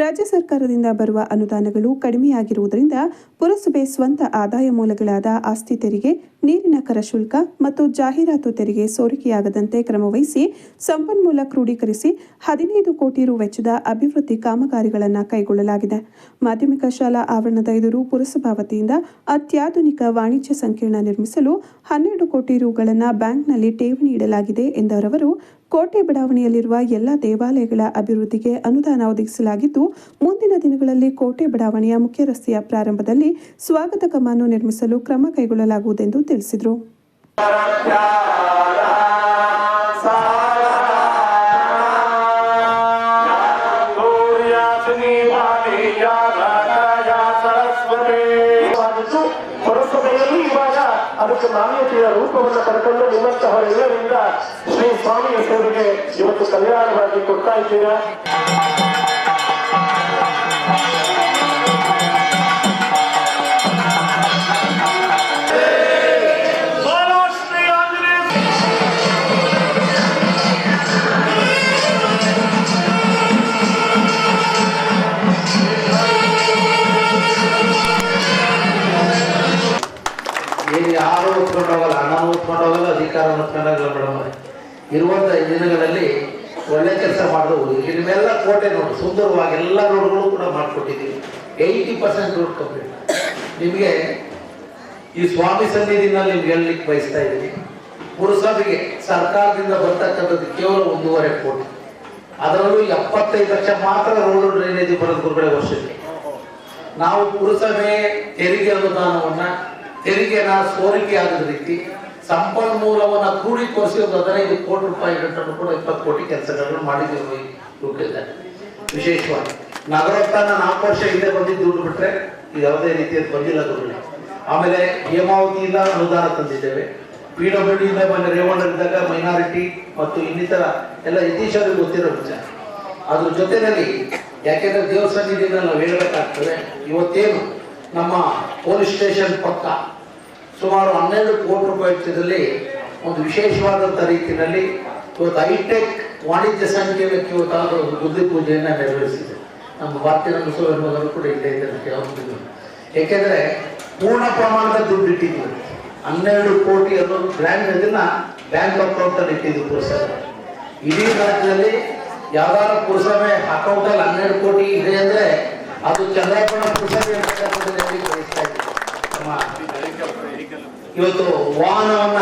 ರಾಜ್ಯ ಸರ್ಕಾರದಿಂದ ಬರುವ ಅನುದಾನಗಳು ಕಡಿಮೆಯಾಗಿರುವುದರಿಂದ ಪುರಸಭೆ ಸ್ವಂತ ಆದಾಯ ಮೂಲಗಳಾದ ಆಸ್ತಿ ತೆರಿಗೆ, ನೀರಿನ ಕರ ಶುಲ್ಕ ಮತ್ತು ಜಾಹೀರಾತು ತೆರಿಗೆ ಸೋರಿಕೆಯಾಗದಂತೆ ಕ್ರಮವಹಿಸಿ ಸಂಪನ್ಮೂಲ ಕ್ರೋಢೀಕರಿಸಿ ಹದಿನೈದು ಕೋಟಿ ರು ವೆಚ್ಚದ ಅಭಿವೃದ್ಧಿ ಕಾಮಗಾರಿಗಳನ್ನು ಕೈಗೊಳ್ಳಲಾಗಿದೆ. ಮಾಧ್ಯಮಿಕ ಶಾಲಾ ಆವರಣದ ಎದುರು ಪುರಸಭಾ ವತಿಯಿಂದ ಅತ್ಯಾಧುನಿಕ ವಾಣಿಜ್ಯ ಸಂಕೀರ್ಣ ನಿರ್ಮಿಸಲು ಹನ್ನೆರಡು ಕೋಟಿ ರುಗಳನ್ನು ಬ್ಯಾಂಕ್ನಲ್ಲಿ ಠೇವಣಿ ಇಡಲಾಗಿದೆ ಎಂದರವರು ಕೋಟೆ ಬಡಾವಣೆಯಲ್ಲಿರುವ ಎಲ್ಲ ದೇವಾಲಯಗಳ ಅಭಿವೃದ್ಧಿಗೆ ಅನುದಾನ ಒದಗಿಸಲಾಗಿದ್ದು, ಮುಂದಿನ ದಿನಗಳಲ್ಲಿ ಕೋಟೆ ಬಡಾವಣೆಯ ಮುಖ್ಯ ರಸ್ತೆಯ ಪ್ರಾರಂಭದಲ್ಲಿ ಸ್ವಾಗತ ಕಮಾನು ನಿರ್ಮಿಸಲು ಕ್ರಮ ಕೈಗೊಳ್ಳಲಾಗುವುದೆಂದು ತಿಳಿಸಿದರು. ಅದಕ್ಕೆ ಮಾನ್ಯತೆಯ ರೂಪವನ್ನು ಪಡ್ಕೊಂಡು ನಿಮ್ಮಂತಹ ಎಲ್ಲರಿಂದ ಶ್ರೀ ಸ್ವಾಮಿಯ ಸೇವೆಗೆ ಇವತ್ತು ಕಲ್ಯಾಣವಾಗಿ ಕೊಡ್ತಾ ಇದ್ದೀರಾ? ಕೆಲಸ ಮಾಡಿದವರು ಇದನ್ನೆಲ್ಲ ಕೋಟೆ ನೋಡಿ ಸುಂದರವಾಗಿ ಎಲ್ಲ ರೋಡ್ಗಳು ಕೂಡ ಮಾಡಿಕೊಟ್ಟಿದ್ದೀವಿ. ಏಯ್ಟಿ ಪರ್ಸೆಂಟ್ ರೋಡ್ ಕಂಪ್ಲೀಟ್ ನಿಮಗೆ ಈ ಸ್ವಾಮಿ ಸನ್ನಿಧಿನಲ್ಲಿ ನಿಮ್ಗೆ ಹೇಳಲಿಕ್ಕೆ ಬಯಸ್ತಾ ಇದ್ದೀನಿ. ಪುರಸಭೆಗೆ ಸರ್ಕಾರದಿಂದ ಬರ್ತಕ್ಕಂಥದ್ದು ಕೇವಲ ಒಂದೂವರೆ ಕೋಟಿ. ಅದರಲ್ಲೂ ಎಪ್ಪತ್ತೈದು ಲಕ್ಷ ಮಾತ್ರ ರೋಡ್ ಡ್ರೈನೇಜ್ ಬರೋದು ಗುರುಗಳೇ ವರ್ಷಕ್ಕೆ. ನಾವು ಪುರಸಭೆ ತೆರಿಗೆ ಅನುದಾನವನ್ನ ತೆರಿಗೆನ ಸೋರಿಕೆ ಆಗದ ರೀತಿ ಸಂಪನ್ಮೂಲವನ್ನ ಒಂದು ಹದಿನೈದು ಕೋಟಿ ರೂಪಾಯಿ ಗಂಟನ್ನು ಕೂಡ ಇಪ್ಪತ್ತು ಕೋಟಿ ಕೆಲಸಗಳನ್ನು ಮಾಡಿದ್ದೀವಿ ರೂಪಿಸಿದ್ದಾರೆ ವಿಶೇಷವಾಗಿ ನಗರೋತ್ಥಾನ ನಾಲ್ಕು ವರ್ಷ ಹಿಂದೆ ಬಂದಿದ್ದು ದುಡ್ಡು ಬಿಟ್ರೆ ಇದು ಯಾವುದೇ ರೀತಿಯಲ್ಲಿ ಬಂದಿಲ್ಲ ದುಡ್ಡು ಆಮೇಲೆ ಹೇಮಾವತಿಯಿಂದ ಅನುದಾನ ತಂದಿದ್ದೇವೆ. ಪಿ ಡಬ್ಲ್ಯೂ ಡಿಯಿಂದ ಮೊನ್ನೆ ರೇವಣ್ಣರಿದ್ದಾಗ ಮೈನಾರಿಟಿ ಮತ್ತು ಇನ್ನಿತರ ಎಲ್ಲ ಯತೀಶರಿಗೆ ಗೊತ್ತಿರೋ ವಿಚಾರ. ಅದ್ರ ಜೊತೆಯಲ್ಲಿ ಯಾಕೆಂದ್ರೆ ದೇವಸ್ಥಾನದಿಂದ ನಾವು ಹೇಳ್ಬೇಕಾಗ್ತದೆ, ಇವತ್ತೇನು ನಮ್ಮ ಪೊಲೀಸ್ ಸ್ಟೇಷನ್ ಪಕ್ಕ ಸುಮಾರು ಹನ್ನೆರಡು ಕೋಟಿ ರೂಪಾಯಿ ವೆಚ್ಚದಲ್ಲಿ ಒಂದು ವಿಶೇಷವಾದಂಥ ರೀತಿಯಲ್ಲಿ ಇವತ್ತು ಹೈಟೆಕ್ ವಾಣಿಜ್ಯ ಸಂಕೀರ್ಣಕ್ಕೆ ಒಂದು ಬುದ್ಧಿ ಪೂಜೆಯನ್ನು ನೆರವೇರಿಸಿದೆ. ನಮ್ಮ ಭಾರತೀಯ ಮುಸಲ್ಮಾನರು ಕೂಡ ಇಲ್ಲೇ ಇದೆ ಅಂತ ಹೇಳ್ಬೋದು ಏಕೆಂದರೆ ಪೂರ್ಣ ಪ್ರಮಾಣದ ದುಡ್ಡು ಇಟ್ಟಿದ್ವಿ ಹನ್ನೆರಡು ಕೋಟಿ ಅನ್ನೋದು ಬ್ರ್ಯಾಂಡ್ ಇದನ್ನ ಬ್ಯಾಂಕ್ ಅಕೌಂಟಲ್ಲಿ ಇಟ್ಟಿದ್ದು ಪುರಸಭೆ. ಇಡೀ ರಾಜ್ಯದಲ್ಲಿ ಯಾವ್ದಾದ್ರು ಪುರಸಭೆ ಅಕೌಂಟಲ್ಲಿ ಹನ್ನೆರಡು ಕೋಟಿ ಇದೆ ಅಂದರೆ ಅದು ಚಂದ್ರಪುರ ಪುರಸಭೆ ಇದ್ದೀನಿ. ನಮ್ಮ ಇವತ್ತು ವಾಹನವನ್ನ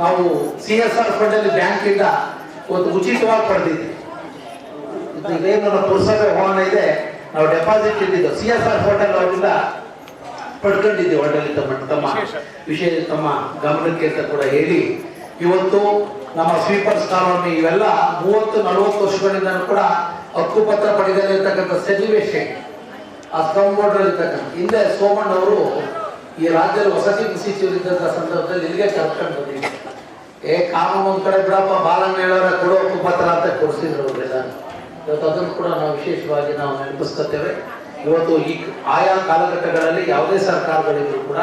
ನಾವು ಸಿ ಎಸ್ ಆರ್ ಫಂಡ್ ಅಲ್ಲಿ ಬ್ಯಾಂಕ್ ಇಂದ ಇವತ್ತು ಉಚಿತವಾಗಿ ಪಡೆದಿದ್ವಿ. ಇದೇನು ನಮ್ಮ ಪುರಸಭೆ ವಾಹನ ಇದೆ. ನಾವು ಡೆಪಾಸಿಟ್ ಇಟ್ಟಿದ್ದು. ಸಿ ಎಸ್ ಆರ್ ಫಂಡ್ ಅಲ್ಲಿ ಅವರಿಂದ ಪಡ್ಕೊಂಡಿದ್ದೀವಿ ಆಡಳಿತ ತಮ್ಮ ವಿಷಯ ತಮ್ಮ ಗಮನಕ್ಕೆ ಅಂತ ಕೂಡ ಹೇಳಿ. ಇವತ್ತು ನಮ್ಮ ಸ್ವೀಪರ್ಸ್ ಕಾಲೋನಿ ಇವೆಲ್ಲ ಮೂವತ್ತು ನಲವತ್ತು ವರ್ಷಗಳಿಂದ ಕೂಡ ಹಕ್ಕುಪತ್ರ ಪಡೆದಿರತಕ್ಕಂಥ ಸೆಲ್ಯುವೇಷನ್ ಆ ಕಂಪೌಂಡರ್ ಇರ್ತಕ್ಕಂಥ ಹಿಂದೆ ಸೋಮಣ್ಣ ಅವರು ಈ ರಾಜ್ಯದಲ್ಲಿ ವಸತಿ ಸಚಿವರಿದ್ದಂಥ ಸಂದರ್ಭದಲ್ಲಿ ಇಲ್ಲಿಗೆ ಕರ್ಕೊಂಡು ಬಂದಿ ಏ ಕಾನೂನು ಒಂದ್ ಕಡೆ ಬಿಡಪ್ಪ, ಬಾಲಣ್ಣ ಹೇಳೋರ, ಕೊಡೋ ಪತ್ರ ಅಂತ ಕೊಡಿಸಿದ್ರು ಇವತ್ತು ಅದನ್ನು ಕೂಡ ನಾವು ವಿಶೇಷವಾಗಿ ನಾವು ನೆನಪಿಸ್ಕೊತೇವೆ. ಇವತ್ತು ಈ ಆಯಾ ಕಾಲಘಟ್ಟಗಳಲ್ಲಿ ಯಾವುದೇ ಸರ್ಕಾರಗಳಿದ್ರು ಕೂಡ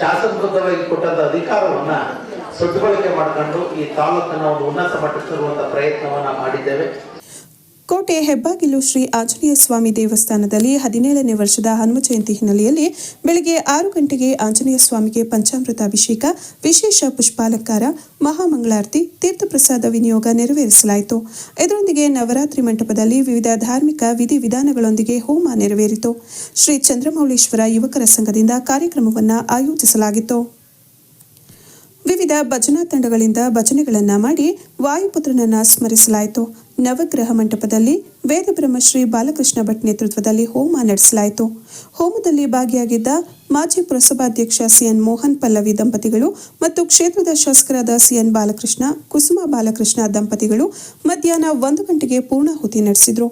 ಶಾಸನಬದ್ಧವಾಗಿ ಕೊಟ್ಟಂತ ಅಧಿಕಾರವನ್ನ ಸದ್ಬಳಕೆ ಮಾಡಿಕೊಂಡು ಈ ತಾಲೂಕನ್ನ ಒಂದು ಉನ್ನತ ಮಟ್ಟಕ್ಕೆ ತರುವಂತ ಪ್ರಯತ್ನವನ್ನ ಮಾಡಿದ್ದೇವೆ. ಕೋಟೆ ಹೆಬ್ಬಾಗಿಲು ಶ್ರೀ ಆಂಜನೇಯ ಸ್ವಾಮಿ ದೇವಸ್ಥಾನದಲ್ಲಿ ಹದಿನೇಳನೇ ವರ್ಷದ ಹನುಮ ಜಯಂತಿ ಹಿನ್ನೆಲೆಯಲ್ಲಿ ಬೆಳಗ್ಗೆ ಆರು ಗಂಟೆಗೆ ಆಂಜನೇಯ ಸ್ವಾಮಿಗೆ ಪಂಚಾಮೃತ ಅಭಿಷೇಕ ವಿಶೇಷ ಪುಷ್ಪಾಲಂಕಾರ, ಮಹಾಮಂಗಳಾರತಿ, ತೀರ್ಥಪ್ರಸಾದ ವಿನಿಯೋಗ ನೆರವೇರಿಸಲಾಯಿತು. ಇದರೊಂದಿಗೆ ನವರಾತ್ರಿ ಮಂಟಪದಲ್ಲಿ ವಿವಿಧ ಧಾರ್ಮಿಕ ವಿಧಿವಿಧಾನಗಳೊಂದಿಗೆ ಹೋಮ ನೆರವೇರಿತು. ಶ್ರೀ ಚಂದ್ರಮೌಳೇಶ್ವರ ಯುವಕರ ಸಂಘದಿಂದ ಕಾರ್ಯಕ್ರಮವನ್ನು ಆಯೋಜಿಸಲಾಗಿತ್ತು. ವಿವಿಧ ಭಜನಾ ತಂಡಗಳಿಂದ ಭಜನೆಗಳನ್ನು ಮಾಡಿ ವಾಯುಪುತ್ರನನ್ನ ಸ್ಮರಿಸಲಾಯಿತು. ನವಗ್ರಹ ಮಂಟಪದಲ್ಲಿ ವೇದಬ್ರಹ್ಮ ಶ್ರೀ ಬಾಲಕೃಷ್ಣ ಭಟ್ ನೇತೃತ್ವದಲ್ಲಿ ಹೋಮ ನಡೆಸಲಾಯಿತು. ಹೋಮದಲ್ಲಿ ಭಾಗಿಯಾಗಿದ್ದ ಮಾಜಿ ಪುರಸಭಾಧ್ಯಕ್ಷ ಸಿಎನ್ ಮೋಹನ್ ಪಲ್ಲವಿ ದಂಪತಿಗಳು ಮತ್ತು ಕ್ಷೇತ್ರದ ಶಾಸಕರಾದ ಸಿಎನ್ ಬಾಲಕೃಷ್ಣ, ಕುಸುಮ ಬಾಲಕೃಷ್ಣ ದಂಪತಿಗಳು ಮಧ್ಯಾಹ್ನ ಒಂದು ಗಂಟೆಗೆ ಪೂರ್ಣಾಹುತಿ ನಡೆಸಿದರು.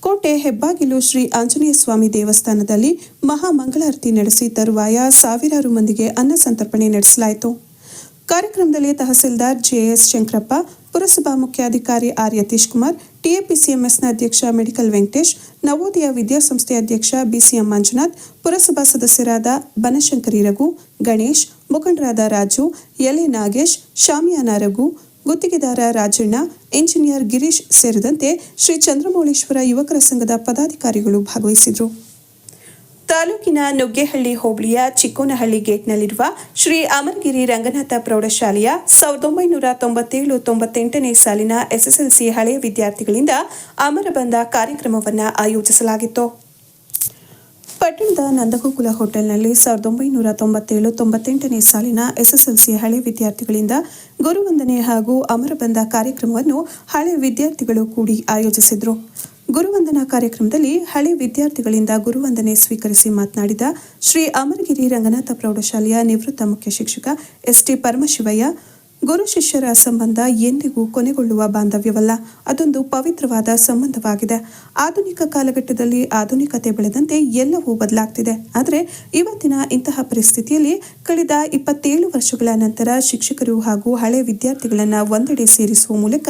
ಕೋಟೆ ಹೆಬ್ಬಾಗಿಲು ಶ್ರೀ ಆಂಜನೇಯ ಸ್ವಾಮಿ ದೇವಸ್ಥಾನದಲ್ಲಿ ಮಹಾಮಂಗಳಾರತಿ ನಡೆಸಿ ತರುವಾಯ ಸಾವಿರಾರು ಮಂದಿಗೆ ಅನ್ನ ಸಂತರ್ಪಣೆ ನಡೆಸಲಾಯಿತು. ಕಾರ್ಯಕ್ರಮದಲ್ಲಿ ತಹಸೀಲ್ದಾರ್ ಜೆಎಸ್ ಶಂಕರಪ್ಪ ಪುರಸಭಾ ಮುಖ್ಯಾಧಿಕಾರಿ ಆರ್ ಯತೀಶ್ ಕುಮಾರ್ ಟಿಎಪಿಸಿಎಂಎಸ್ನ ಅಧ್ಯಕ್ಷ ಮೆಡಿಕಲ್ ವೆಂಕಟೇಶ್, ನವೋದಯ ವಿದ್ಯಾಸಂಸ್ಥೆ ಅಧ್ಯಕ್ಷ ಬಿಸಿಎಂ ಮಂಜುನಾಥ್, ಪುರಸಭಾ ಸದಸ್ಯರಾದ ಬನಶಂಕರಿ ರಘು, ಗಣೇಶ್, ಮುಖಂಡರಾದ ರಾಜು, ಎಲೆ ನಾಗೇಶ್, ಶಾಮಿಯಾನ ರಘು, ಗುತ್ತಿಗೆದಾರ ರಾಜಣ್ಣ ಇಂಜಿನಿಯರ್ ಗಿರೀಶ್ ಸೇರಿದಂತೆ ಶ್ರೀ ಚಂದ್ರಮೌಳೇಶ್ವರ ಯುವಕರ ಸಂಘದ ಪದಾಧಿಕಾರಿಗಳು ಭಾಗವಹಿಸಿದರು. ತಾಲೂಕಿನ ನುಗ್ಗೆಹಳ್ಳಿ ಹೋಬಳಿಯ ಚಿಕ್ಕೋನಹಳ್ಳಿ ಗೇಟ್ನಲ್ಲಿರುವ ಶ್ರೀ ಅಮರಗಿರಿ ರಂಗನಾಥ ಪ್ರೌಢಶಾಲೆಯ ಸಾವಿರದ ಒಂಬೈನೂರ ತೊಂಬತ್ತೇಳು ತೊಂಬತ್ತೆಂಟನೇ ಸಾಲಿನ ಎಸ್ಎಸ್ಎಲ್ಸಿ ಹಳೆಯ ವಿದ್ಯಾರ್ಥಿಗಳಿಂದ ಅಮರಬಂಧ ಕಾರ್ಯಕ್ರಮವನ್ನು ಆಯೋಜಿಸಲಾಗಿತ್ತು. ಪಟ್ಟಣದ ನಂದಗೋಕುಲ ಹೋಟೆಲ್ನಲ್ಲಿ ಸಾವಿರದ ಒಂಬೈನೂರ ತೊಂಬತ್ತೇಳು ತೊಂಬತ್ತೆಂಟನೇ ಸಾಲಿನ ಎಸ್ಎಸ್ಎಲ್ಸಿ ಹಳೆ ವಿದ್ಯಾರ್ಥಿಗಳಿಂದ ಗುರುವಂದನೆ ಹಾಗೂ ಅಮರಬಂಧ ಕಾರ್ಯಕ್ರಮವನ್ನು ಹಳೆ ವಿದ್ಯಾರ್ಥಿಗಳು ಕೂಡಿ ಆಯೋಜಿಸಿದ್ರು. ಗುರುವಂದನಾ ಕಾರ್ಯಕ್ರಮದಲ್ಲಿ ಹಳೆ ವಿದ್ಯಾರ್ಥಿಗಳಿಂದ ಗುರುವಂದನೆ ಸ್ವೀಕರಿಸಿ ಮಾತನಾಡಿದ ಶ್ರೀ ಅಮರಗಿರಿ ರಂಗನಾಥ ಪ್ರೌಢಶಾಲೆಯ ನಿವೃತ್ತ ಮುಖ್ಯ ಶಿಕ್ಷಕ ಎಸ್ಟಿ ಪರಮಶಿವಯ್ಯ, ಗುರು ಶಿಷ್ಯರ ಸಂಬಂಧ ಎಂದಿಗೂ ಕೊನೆಗೊಳ್ಳುವ ಬಾಂಧವ್ಯವಲ್ಲ, ಅದೊಂದು ಪವಿತ್ರವಾದ ಸಂಬಂಧವಾಗಿದೆ. ಆಧುನಿಕ ಕಾಲಘಟ್ಟದಲ್ಲಿ ಆಧುನಿಕತೆ ಬೆಳೆದಂತೆ ಎಲ್ಲವೂ ಬದಲಾಗ್ತಿದೆ. ಆದರೆ ಇವತ್ತಿನ ಇಂತಹ ಪರಿಸ್ಥಿತಿಯಲ್ಲಿ ಕಳೆದ ಇಪ್ಪತ್ತೇಳು ವರ್ಷಗಳ ನಂತರ ಶಿಕ್ಷಕರು ಹಾಗೂ ಹಳೆ ವಿದ್ಯಾರ್ಥಿಗಳನ್ನು ಒಂದೆಡೆ ಸೇರಿಸುವ ಮೂಲಕ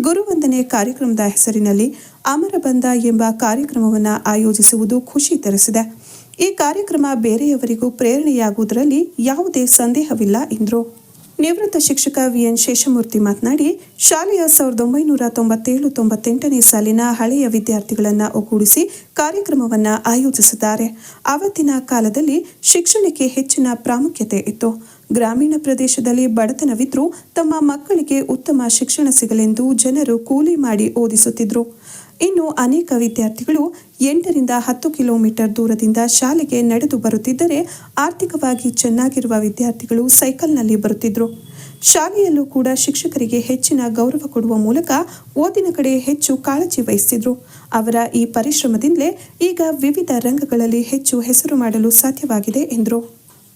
ಗುರುವಂದನೆ ಕಾರ್ಯಕ್ರಮದ ಹೆಸರಿನಲ್ಲಿ ಅಮರಬಂಧ ಎಂಬ ಕಾರ್ಯಕ್ರಮವನ್ನು ಆಯೋಜಿಸುವುದು ಖುಷಿ ತರಿಸಿದೆ. ಈ ಕಾರ್ಯಕ್ರಮ ಬೇರೆಯವರಿಗೂ ಪ್ರೇರಣೆಯಾಗುವುದರಲ್ಲಿ ಯಾವುದೇ ಸಂದೇಹವಿಲ್ಲ ಎಂದರು. ನಿವೃತ್ತ ಶಿಕ್ಷಕ ವಿಎನ್ ಶೇಷಮೂರ್ತಿ ಮಾತನಾಡಿ, ಶಾಲೆಯ ಸಾವಿರದ ಒಂಬೈನೂರ ತೊಂಬತ್ತೇಳು ತೊಂಬತ್ತೆಂಟನೇ ಸಾಲಿನ ಹಳೆಯ ವಿದ್ಯಾರ್ಥಿಗಳನ್ನು ಒಗ್ಗೂಡಿಸಿ ಕಾರ್ಯಕ್ರಮವನ್ನು ಆಯೋಜಿಸಿದ್ದಾರೆ. ಆವತ್ತಿನ ಕಾಲದಲ್ಲಿ ಶಿಕ್ಷಣಕ್ಕೆ ಹೆಚ್ಚಿನ ಪ್ರಾಮುಖ್ಯತೆ ಇತ್ತು. ಗ್ರಾಮೀಣ ಪ್ರದೇಶದಲ್ಲಿ ಬಡತನವಿದ್ದರೂ ತಮ್ಮ ಮಕ್ಕಳಿಗೆ ಉತ್ತಮ ಶಿಕ್ಷಣ ಸಿಗಲೆಂದು ಜನರು ಕೂಲಿ ಮಾಡಿ ಓದಿಸುತ್ತಿದ್ರು. ಇನ್ನು ಅನೇಕ ವಿದ್ಯಾರ್ಥಿಗಳು ಎಂಟರಿಂದ ಹತ್ತು ಕಿಲೋಮೀಟರ್ ದೂರದಿಂದ ಶಾಲೆಗೆ ನಡೆದು ಬರುತ್ತಿದ್ದರೆ ಆರ್ಥಿಕವಾಗಿ ಚೆನ್ನಾಗಿರುವ ವಿದ್ಯಾರ್ಥಿಗಳು ಸೈಕಲ್ನಲ್ಲಿ ಬರುತ್ತಿದ್ದರು ಶಾಲೆಯಲ್ಲೂ ಕೂಡ ಶಿಕ್ಷಕರಿಗೆ ಹೆಚ್ಚಿನ ಗೌರವ ಕೊಡುವ ಮೂಲಕ ಓದಿನ ಕಡೆ ಹೆಚ್ಚು ಕಾಳಜಿ ವಹಿಸಿದ್ರು ಅವರ ಈ ಪರಿಶ್ರಮದಿಂದಲೇ ಈಗ ವಿವಿಧ ರಂಗಗಳಲ್ಲಿ ಹೆಚ್ಚು ಹೆಸರು ಮಾಡಲು ಸಾಧ್ಯವಾಗಿದೆ ಎಂದರು.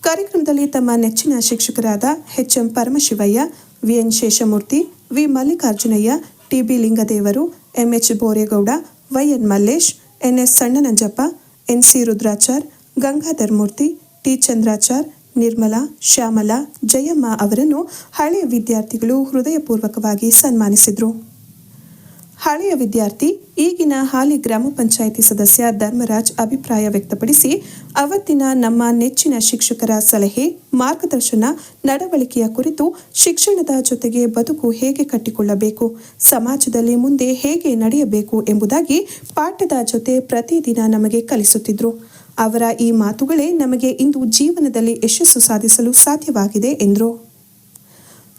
ಕಾರ್ಯಕ್ರಮದಲ್ಲಿ ತಮ್ಮ ನೆಚ್ಚಿನ ಶಿಕ್ಷಕರಾದ H M Paramashivaiah VN Sheshamurthy, V Mallikarjunaiah TB Lingadevaru MH Boregowda YN Mallesh NS Sannananjappa NC Rudrachar, Gangadhar Murthy, T Chandrachar, Nirmala, Shyamala, Jayamma ಅವರನ್ನು ಹಳೆಯ ವಿದ್ಯಾರ್ಥಿಗಳು ಹೃದಯಪೂರ್ವಕವಾಗಿ ಸನ್ಮಾನಿಸಿದರು. ಹಳೆಯ ವಿದ್ಯಾರ್ಥಿ ಈಗಿನ ಹಾಲಿ ಗ್ರಾಮ ಪಂಚಾಯಿತಿ ಸದಸ್ಯ ಧರ್ಮರಾಜ್ ಅಭಿಪ್ರಾಯ ವ್ಯಕ್ತಪಡಿಸಿ, ಅವತ್ತಿನ ನಮ್ಮ ನೆಚ್ಚಿನ ಶಿಕ್ಷಕರ ಸಲಹೆ, ಮಾರ್ಗದರ್ಶನ, ನಡವಳಿಕೆಯ ಕುರಿತು ಶಿಕ್ಷಣದ ಜೊತೆಗೆ ಬದುಕು ಹೇಗೆ ಕಟ್ಟಿಕೊಳ್ಳಬೇಕು, ಸಮಾಜದಲ್ಲಿ ಮುಂದೆ ಹೇಗೆ ನಡೆಯಬೇಕು ಎಂಬುದಾಗಿ ಪಾಠದ ಜೊತೆ ಪ್ರತಿದಿನ ನಮಗೆ ಕಲಿಸುತ್ತಿದ್ರು. ಅವರ ಈ ಮಾತುಗಳೇ ನಮಗೆ ಇಂದು ಜೀವನದಲ್ಲಿ ಯಶಸ್ಸು ಸಾಧಿಸಲು ಸಾಧ್ಯವಾಗಿದೆ ಎಂದರು.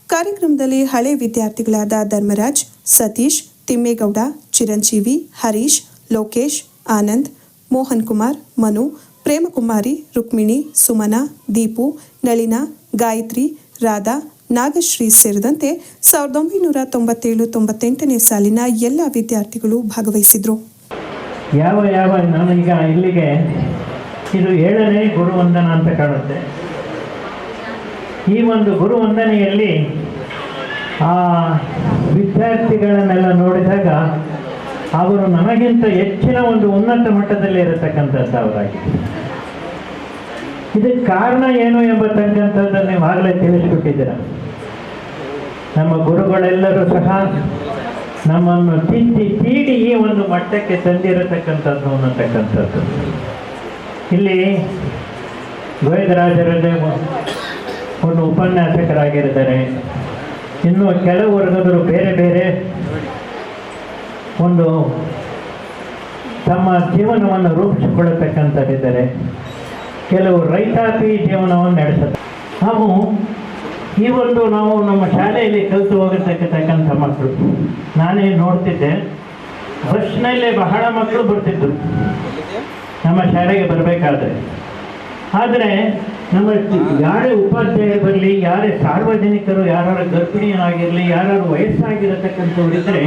ಕಾರ್ಯಕ್ರಮದಲ್ಲಿ ಹಳೆ ವಿದ್ಯಾರ್ಥಿಗಳಾದ ಧರ್ಮರಾಜ್, ಸತೀಶ್ ತಿಮ್ಮೇಗೌಡ, ಚಿರಂಜೀವಿ, ಹರೀಶ್, ಲೋಕೇಶ್, ಆನಂದ್, ಮೋಹನ್ ಕುಮಾರ್, ಮನು, ಪ್ರೇಮಕುಮಾರಿ, ರುಕ್ಮಿಣಿ, ಸುಮನ, ದೀಪು, ನಳಿನ, ಗಾಯತ್ರಿ, ರಾಧಾ, ನಾಗಶ್ರೀ ಸೇರಿದಂತೆ ಸಾವಿರದ ಒಂಬೈನೂರ ತೊಂಬತ್ತೇಳು, ತೊಂಬತ್ತೆಂಟನೇ ಸಾಲಿನ ಎಲ್ಲ ವಿದ್ಯಾರ್ಥಿಗಳು ಭಾಗವಹಿಸಿದ್ರು. ಯಾವ ಯಾವ ನಾನು ಈಗ ಇಲ್ಲಿಗೆ ಇದು ಏಳನೇ ಗುರುವಂದನ ಅಂತ ಕಾಣುತ್ತೆ. ಈ ಒಂದು ಗುರುವಂದನೆಯಲ್ಲಿ ಆ ವಿದ್ಯಾರ್ಥಿಗಳನ್ನೆಲ್ಲ ನೋಡಿದಾಗ ಅವರು ನಮಗಿಂತ ಹೆಚ್ಚಿನ ಒಂದು ಉನ್ನತ ಮಟ್ಟದಲ್ಲಿ ಇರತಕ್ಕಂಥದ್ದು ಅವರಾಗಿ ಇದಕ್ಕೆ ಕಾರಣ ಏನು ಎಂಬತಕ್ಕಂಥದ್ದನ್ನು ನೀವು ಆಗಲೇ ತಿಳಿಸ್ಬಿಟ್ಟಿದ್ದೀರ? ನಮ್ಮ ಗುರುಗಳೆಲ್ಲರೂ ಸಹ ನಮ್ಮನ್ನು ತಿದ್ದಿ ತೀಡಿ ಈ ಒಂದು ಮಟ್ಟಕ್ಕೆ ತಂದಿರತಕ್ಕಂಥದ್ದು ಅನ್ನತಕ್ಕಂಥದ್ದು. ಇಲ್ಲಿ ಗೋವಿಂದರಾಜರಲ್ಲೇ ಒಂದು ಉಪನ್ಯಾಸಕರಾಗಿದ್ದಾರೆ. ಇನ್ನು ಕೆಲವು ವರ್ಗದರು ಬೇರೆ ಬೇರೆ ಒಂದು ತಮ್ಮ ಜೀವನವನ್ನು ರೂಪಿಸಿಕೊಳ್ಳತಕ್ಕಂಥದ್ದಿದ್ದಾರೆ. ಕೆಲವು ರೈತಾಪಿ ಜೀವನವನ್ನು ನಡೆಸುತ್ತೆ ಹಾಗೂ ಈ ಒಂದು ನಾವು ನಮ್ಮ ಶಾಲೆಯಲ್ಲಿ ಕಲಿತು ಹೋಗಿರ್ತಕ್ಕಂಥ ಮಕ್ಕಳು, ನಾನೇ ನೋಡ್ತಿದ್ದೆ, ಬಸ್ನಲ್ಲಿ ಬಹಳ ಮಕ್ಕಳು ಬರ್ತಿದ್ದರು ನಮ್ಮ ಶಾಲೆಗೆ ಬರಬೇಕಾದ್ರೆ. ಆದರೆ ನಮ್ಮ ಯಾರೇ ಉಪಾಧ್ಯಾಯರು ಬರಲಿ, ಯಾರೇ ಸಾರ್ವಜನಿಕರು ಯಾರು ಗರ್ಭಿಣಿಯರಾಗಿರಲಿ ಯಾರು ವಯಸ್ಸಾಗಿರತಕ್ಕಂಥವ್ರು ಇದ್ದರೆ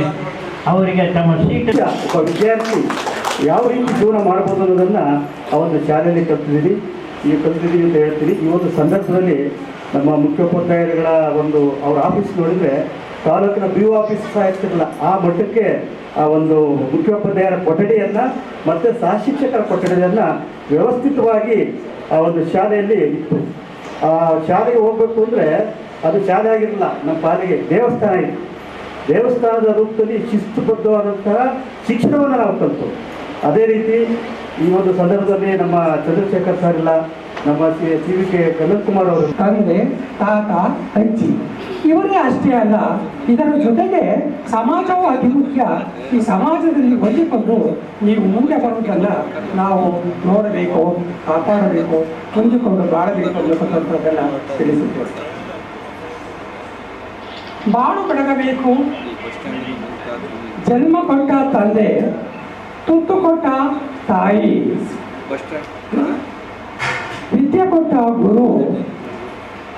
ಅವರಿಗೆ ತಮ್ಮ ಸೀಟ್ ಒಬ್ಬ ವಿದ್ಯಾರ್ಥಿ ಯಾವ ರೀತಿ ಜೀವನ ಮಾಡ್ಬೋದು ಅನ್ನೋದನ್ನು ಆ ಒಂದು ಶಾಲೆಯಲ್ಲಿ ಕಲ್ತಿದ್ದೀರಿ ನೀವು ಕಲ್ತಿದ್ದೀರಿ ಅಂತ ಹೇಳ್ತೀರಿ ಈ ಒಂದು ಸಂದರ್ಭದಲ್ಲಿ ನಮ್ಮ ಮುಖ್ಯೋಪಾಧ್ಯಾಯರುಗಳ ಒಂದು ಅವ್ರ ಆಫೀಸ್ ನೋಡಿದರೆ ತಾಲೂಕಿನ ಬಿ ಆಫೀಸ್ ಸಹ ಇರ್ತಿರಲಿಲ್ಲ ಆ ಮಟ್ಟಕ್ಕೆ ಆ ಒಂದು ಮುಖ್ಯೋಪಾಧ್ಯಾಯರ ಕೊಠಡಿಯನ್ನು ಮತ್ತು ಸಹಶಿಕ್ಷಕರ ಕೊಠಡಿಯನ್ನು ವ್ಯವಸ್ಥಿತವಾಗಿ ಆ ಒಂದು ಶಾಲೆಯಲ್ಲಿ ಇತ್ತು. ಆ ಶಾಲೆಗೆ ಹೋಗ್ಬೇಕು ಅಂದರೆ ಅದು ಶಾಲೆ ಆಗಿರಲಿಲ್ಲ ನಮ್ಮ ಪಾಲಿಗೆ ದೇವಸ್ಥಾನ ಇತ್ತು. ದೇವಸ್ಥಾನದ ರೂಪದಲ್ಲಿ ಶಿಸ್ತುಬದ್ಧವಾದಂತಹ ಶಿಕ್ಷಣವನ್ನು ನಾವು ಕಲಿತು ಅದೇ ರೀತಿ ಈ ಒಂದು ಸಂದರ್ಭದಲ್ಲಿ ನಮ್ಮ ಚಂದ್ರಶೇಖರ್ ಸರ್ ಇಲ್ಲ ನಮ್ಮ ಸಿ ವಿ ಕೆ ಕುಮಾರ್ ಅವರು ತಂದೆ, ತಾತ, ಅಜ್ಜಿ. ಇವರೇ ಅಷ್ಟೇ ಅಲ್ಲ, ಇದರ ಜೊತೆಗೆ ಸಮಾಜವೂ ಅತಿ ಮುಖ್ಯ. ಈ ಸಮಾಜದಲ್ಲಿ ಹೊಂದಿಕೊಂಡು ನೀವು ಮುಂದೆ ಬರುವುದನ್ನು ನಾವು ನೋಡಬೇಕು, ಕಾಪಾಡಬೇಕು, ಹೊಂದಿಕೊಂಡು ಬಾಳಬೇಕು ಅನ್ನತಕ್ಕಂಥದ್ದನ್ನು ತಿಳಿಸುತ್ತೇವೆ ಬಾಳು ಬೆಳಗಬೇಕು ಜನ್ಮ ಕೊಟ್ಟ ತಂದೆ, ತುತ್ತು ಕೊಟ್ಟ ತಾಯಿ. ವಿದ್ಯೆ ಕೊಟ್ಟ ಗುರು.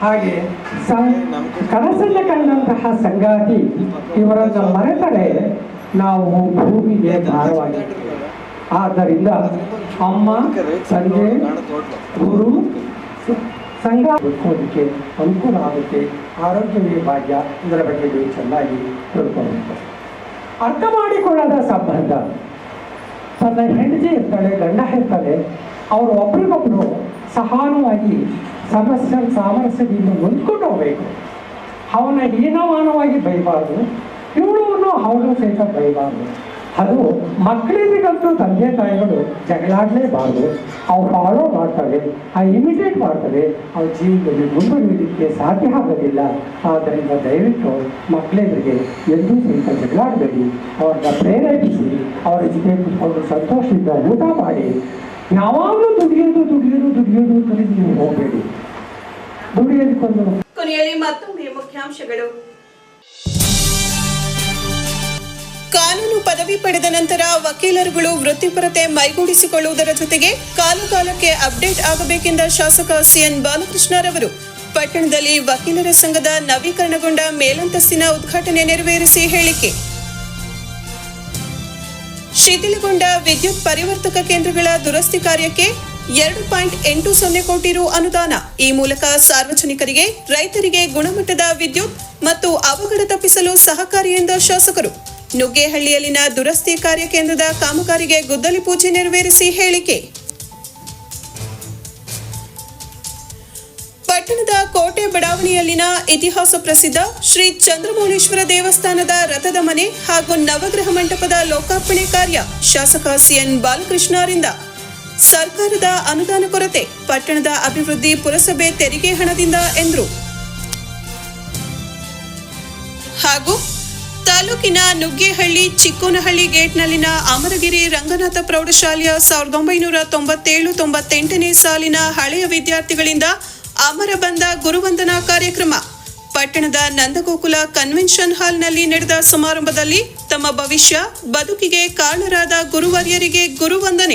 ಹಾಗೆ ಕನಸಲ್ಲಿ ಕಂಡಂತಹ ಸಂಗಾತಿ ಇವರನ್ನು ಮರೆತರೆ ನಾವು ಭೂಮಿಗೆ ಭಾರವಾಗಿ ಆದ್ದರಿಂದ ಅಮ್ಮ, ತಂದೆ, ಗುರು, ಸಂಘ ಅನುಕೂಲ ಆಗುತ್ತೆ. ಆರೋಗ್ಯವೇ ಭಾಗ್ಯ. ಇದರ ಬಗ್ಗೆ ನೀವು ಚೆನ್ನಾಗಿ ತಿಳ್ಕೊಬೇಕು ಅರ್ಥ ಮಾಡಿಕೊಳ್ಳದ ಸಂಬಂಧ. ತನ್ನ ಹೆಂಡತಿ ಇರ್ತಾಳೆ, ಗಂಡ ಇರ್ತಾಳೆ, ಅವರು ಒಬ್ರಿಗೊಬ್ರು ಸಹಾನುವಾಗಿ ಸಮಸ್ಯೆ ಸಾಮರಸ್ಯದಿಂದ ಹೊಂದ್ಕೊಂಡು ಹೋಗ್ಬೇಕು ಅವನ ಹೀನಮಾನವಾಗಿ ಬೈಬಾರ್ದು ಇವನು ಅವನು ಸಹಿತ ಬೈಬಾರ್ದು. ಅದು ಮಕ್ಕಳಿಗಂತೂ ತಂದೆ ತಾಯಿಗಳು ಜಗಳಾಡಲೇಬಾರ್ದು. ಅವು ಫಾಲೋ ಮಾಡ್ತವೆ ಆ ಇಮಿಟೇಟ್ ಮಾಡ್ತವೆ. ಅವ್ರ ಜೀವನದಲ್ಲಿ ಮುಂದುವರಿಯೋದಕ್ಕೆ ಸಾಧ್ಯ ಆಗೋದಿಲ್ಲ ಆದ್ದರಿಂದ ದಯವಿಟ್ಟು ಮಕ್ಕಳಿಗೆ ಎಂದೂ ಸಹಿತ ಜಗಳಾಡಬೇಡಿ. ಅವ್ರನ್ನ ಪ್ರೇರೇಪಿಸಿ, ಅವರ ಜೊತೆ ಅವರು ಸಂತೋಷದಿಂದ ಊಟ ಮಾಡಿ. ಯಾವಾಗಲೂ ದುಡಿಯೋದು ದುಡಿಯೋದು ದುಡಿಯೋದು ದುಡಿದು ನೀವು ಹೋಗಬೇಡಿ. ದುಡಿಯೋದಕ್ಕೊಂದು ಕೊನೆಯಲ್ಲಿ ಮತ್ತೊಮ್ಮೆ ಮುಖ್ಯಾಂಶಗಳು. ಕಾನೂನು ಪದವಿ ಪಡೆದ ನಂತರ ವಕೀಲರುಗಳು ವೃತ್ತಿಪರತೆ ಮೈಗೂಡಿಸಿಕೊಳ್ಳುವುದರ ಜೊತೆಗೆ ಕಾಲಕಾಲಕ್ಕೆ ಅಪ್ಡೇಟ್ ಆಗಬೇಕೆಂದ ಶಾಸಕ ಸಿಎನ್ ಬಾಲಕೃಷ್ಣರವರು ಪಟ್ಟಣದಲ್ಲಿ ವಕೀಲರ ಸಂಘದ ನವೀಕರಣಗೊಂಡ ಮೇಲಂತಸ್ತಿನ ಉದ್ಘಾಟನೆ ನೆರವೇರಿಸಿ ಹೇಳಿಕೆ. ಶಿಥಿಲಗೊಂಡ ವಿದ್ಯುತ್ ಪರಿವರ್ತಕ ಕೇಂದ್ರಗಳ ದುರಸ್ತಿ ಕಾರ್ಯಕ್ಕೆ ಎರಡು ಪಾಯಿಂಟ್ ಎಂಟು ಸೊನ್ನೆ ಕೋಟಿ ರು ಅನುದಾನ. ಈ ಮೂಲಕ ಸಾರ್ವಜನಿಕರಿಗೆ, ರೈತರಿಗೆ ಗುಣಮಟ್ಟದ ವಿದ್ಯುತ್ ಮತ್ತು ಅವಘಡ ತಪ್ಪಿಸಲು ಸಹಕಾರಿ ಎಂದ ಶಾಸಕರು. ನುಗ್ಗೇಹಳ್ಳಿಯಲ್ಲಿನ ದುರಸ್ತಿ ಕಾರ್ಯ ಕೇಂದ್ರದ ಕಾಮಗಾರಿಗೆ ಗುದ್ದಲಿ ಪೂಜೆ ನೆರವೇರಿಸಿ ಹೇಳಿಕೆ. ಪಟ್ಟಣದ ಕೋಟೆ ಬಡಾವಣೆಯಲ್ಲಿನ ಇತಿಹಾಸ ಪ್ರಸಿದ್ಧ ಶ್ರೀ ಚಂದ್ರಮೌಳೇಶ್ವರ ದೇವಸ್ಥಾನದ ರಥದ ಮನೆ ಹಾಗೂ ನವಗ್ರಹ ಮಂಟಪದ ಲೋಕಾರ್ಪಣೆ ಕಾರ್ಯ ಶಾಸಕ ಸಿಎನ್ ಬಾಲಕೃಷ್ಣರಿಂದ ಸರ್ಕಾರದ ಅನುದಾನ ಕೊರತೆ, ಪಟ್ಟಣದ ಅಭಿವೃದ್ಧಿ ಪುರಸಭೆ ತೆರಿಗೆ ಹಣದಿಂದ ಎಂದರು. ಹಾಗೂ ತಾಲೂಕಿನ ನುಗ್ಗೇಹಳ್ಳಿ ಚಿಕ್ಕೋನಹಳ್ಳಿ ಗೇಟ್ನಲ್ಲಿನ ಅಮರಗಿರಿ ರಂಗನಾಥ ಪ್ರೌಢಶಾಲೆಯ ಸಾವಿರದ ಒಂಬೈನೂರ ತೊಂಬತ್ತೇಳು ತೊಂಬತ್ತೆಂಟನೇ ಸಾಲಿನ ಹಳೆಯ ವಿದ್ಯಾರ್ಥಿಗಳಿಂದ ಅಮರ ಬಂದ ಗುರುವಂದನಾ ಕಾರ್ಯಕ್ರಮ. ಪಟ್ಟಣದ ನಂದಗೋಕುಲ ಕನ್ವೆನ್ಷನ್ ಹಾಲ್ನಲ್ಲಿ ನಡೆದ ಸಮಾರಂಭದಲ್ಲಿ ತಮ್ಮ ಭವಿಷ್ಯ, ಬದುಕಿಗೆ ಕಾರಣರಾದ ಗುರುವರ್ಯರಿಗೆ ಗುರುವಂದನೆ.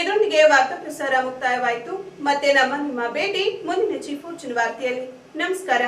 ಇದರೊಂದಿಗೆ ವಾರ್ತಾ ಪ್ರಸಾರ ಮುಕ್ತಾಯವಾಯಿತು. ಮತ್ತೆ ನಮ್ಮ ನಿಮ್ಮ ಭೇಟಿ, ಮುಂದಿನ ಚೀಫ್ ವಾರ್ತೆಯಲ್ಲಿ. ನಮಸ್ಕಾರ.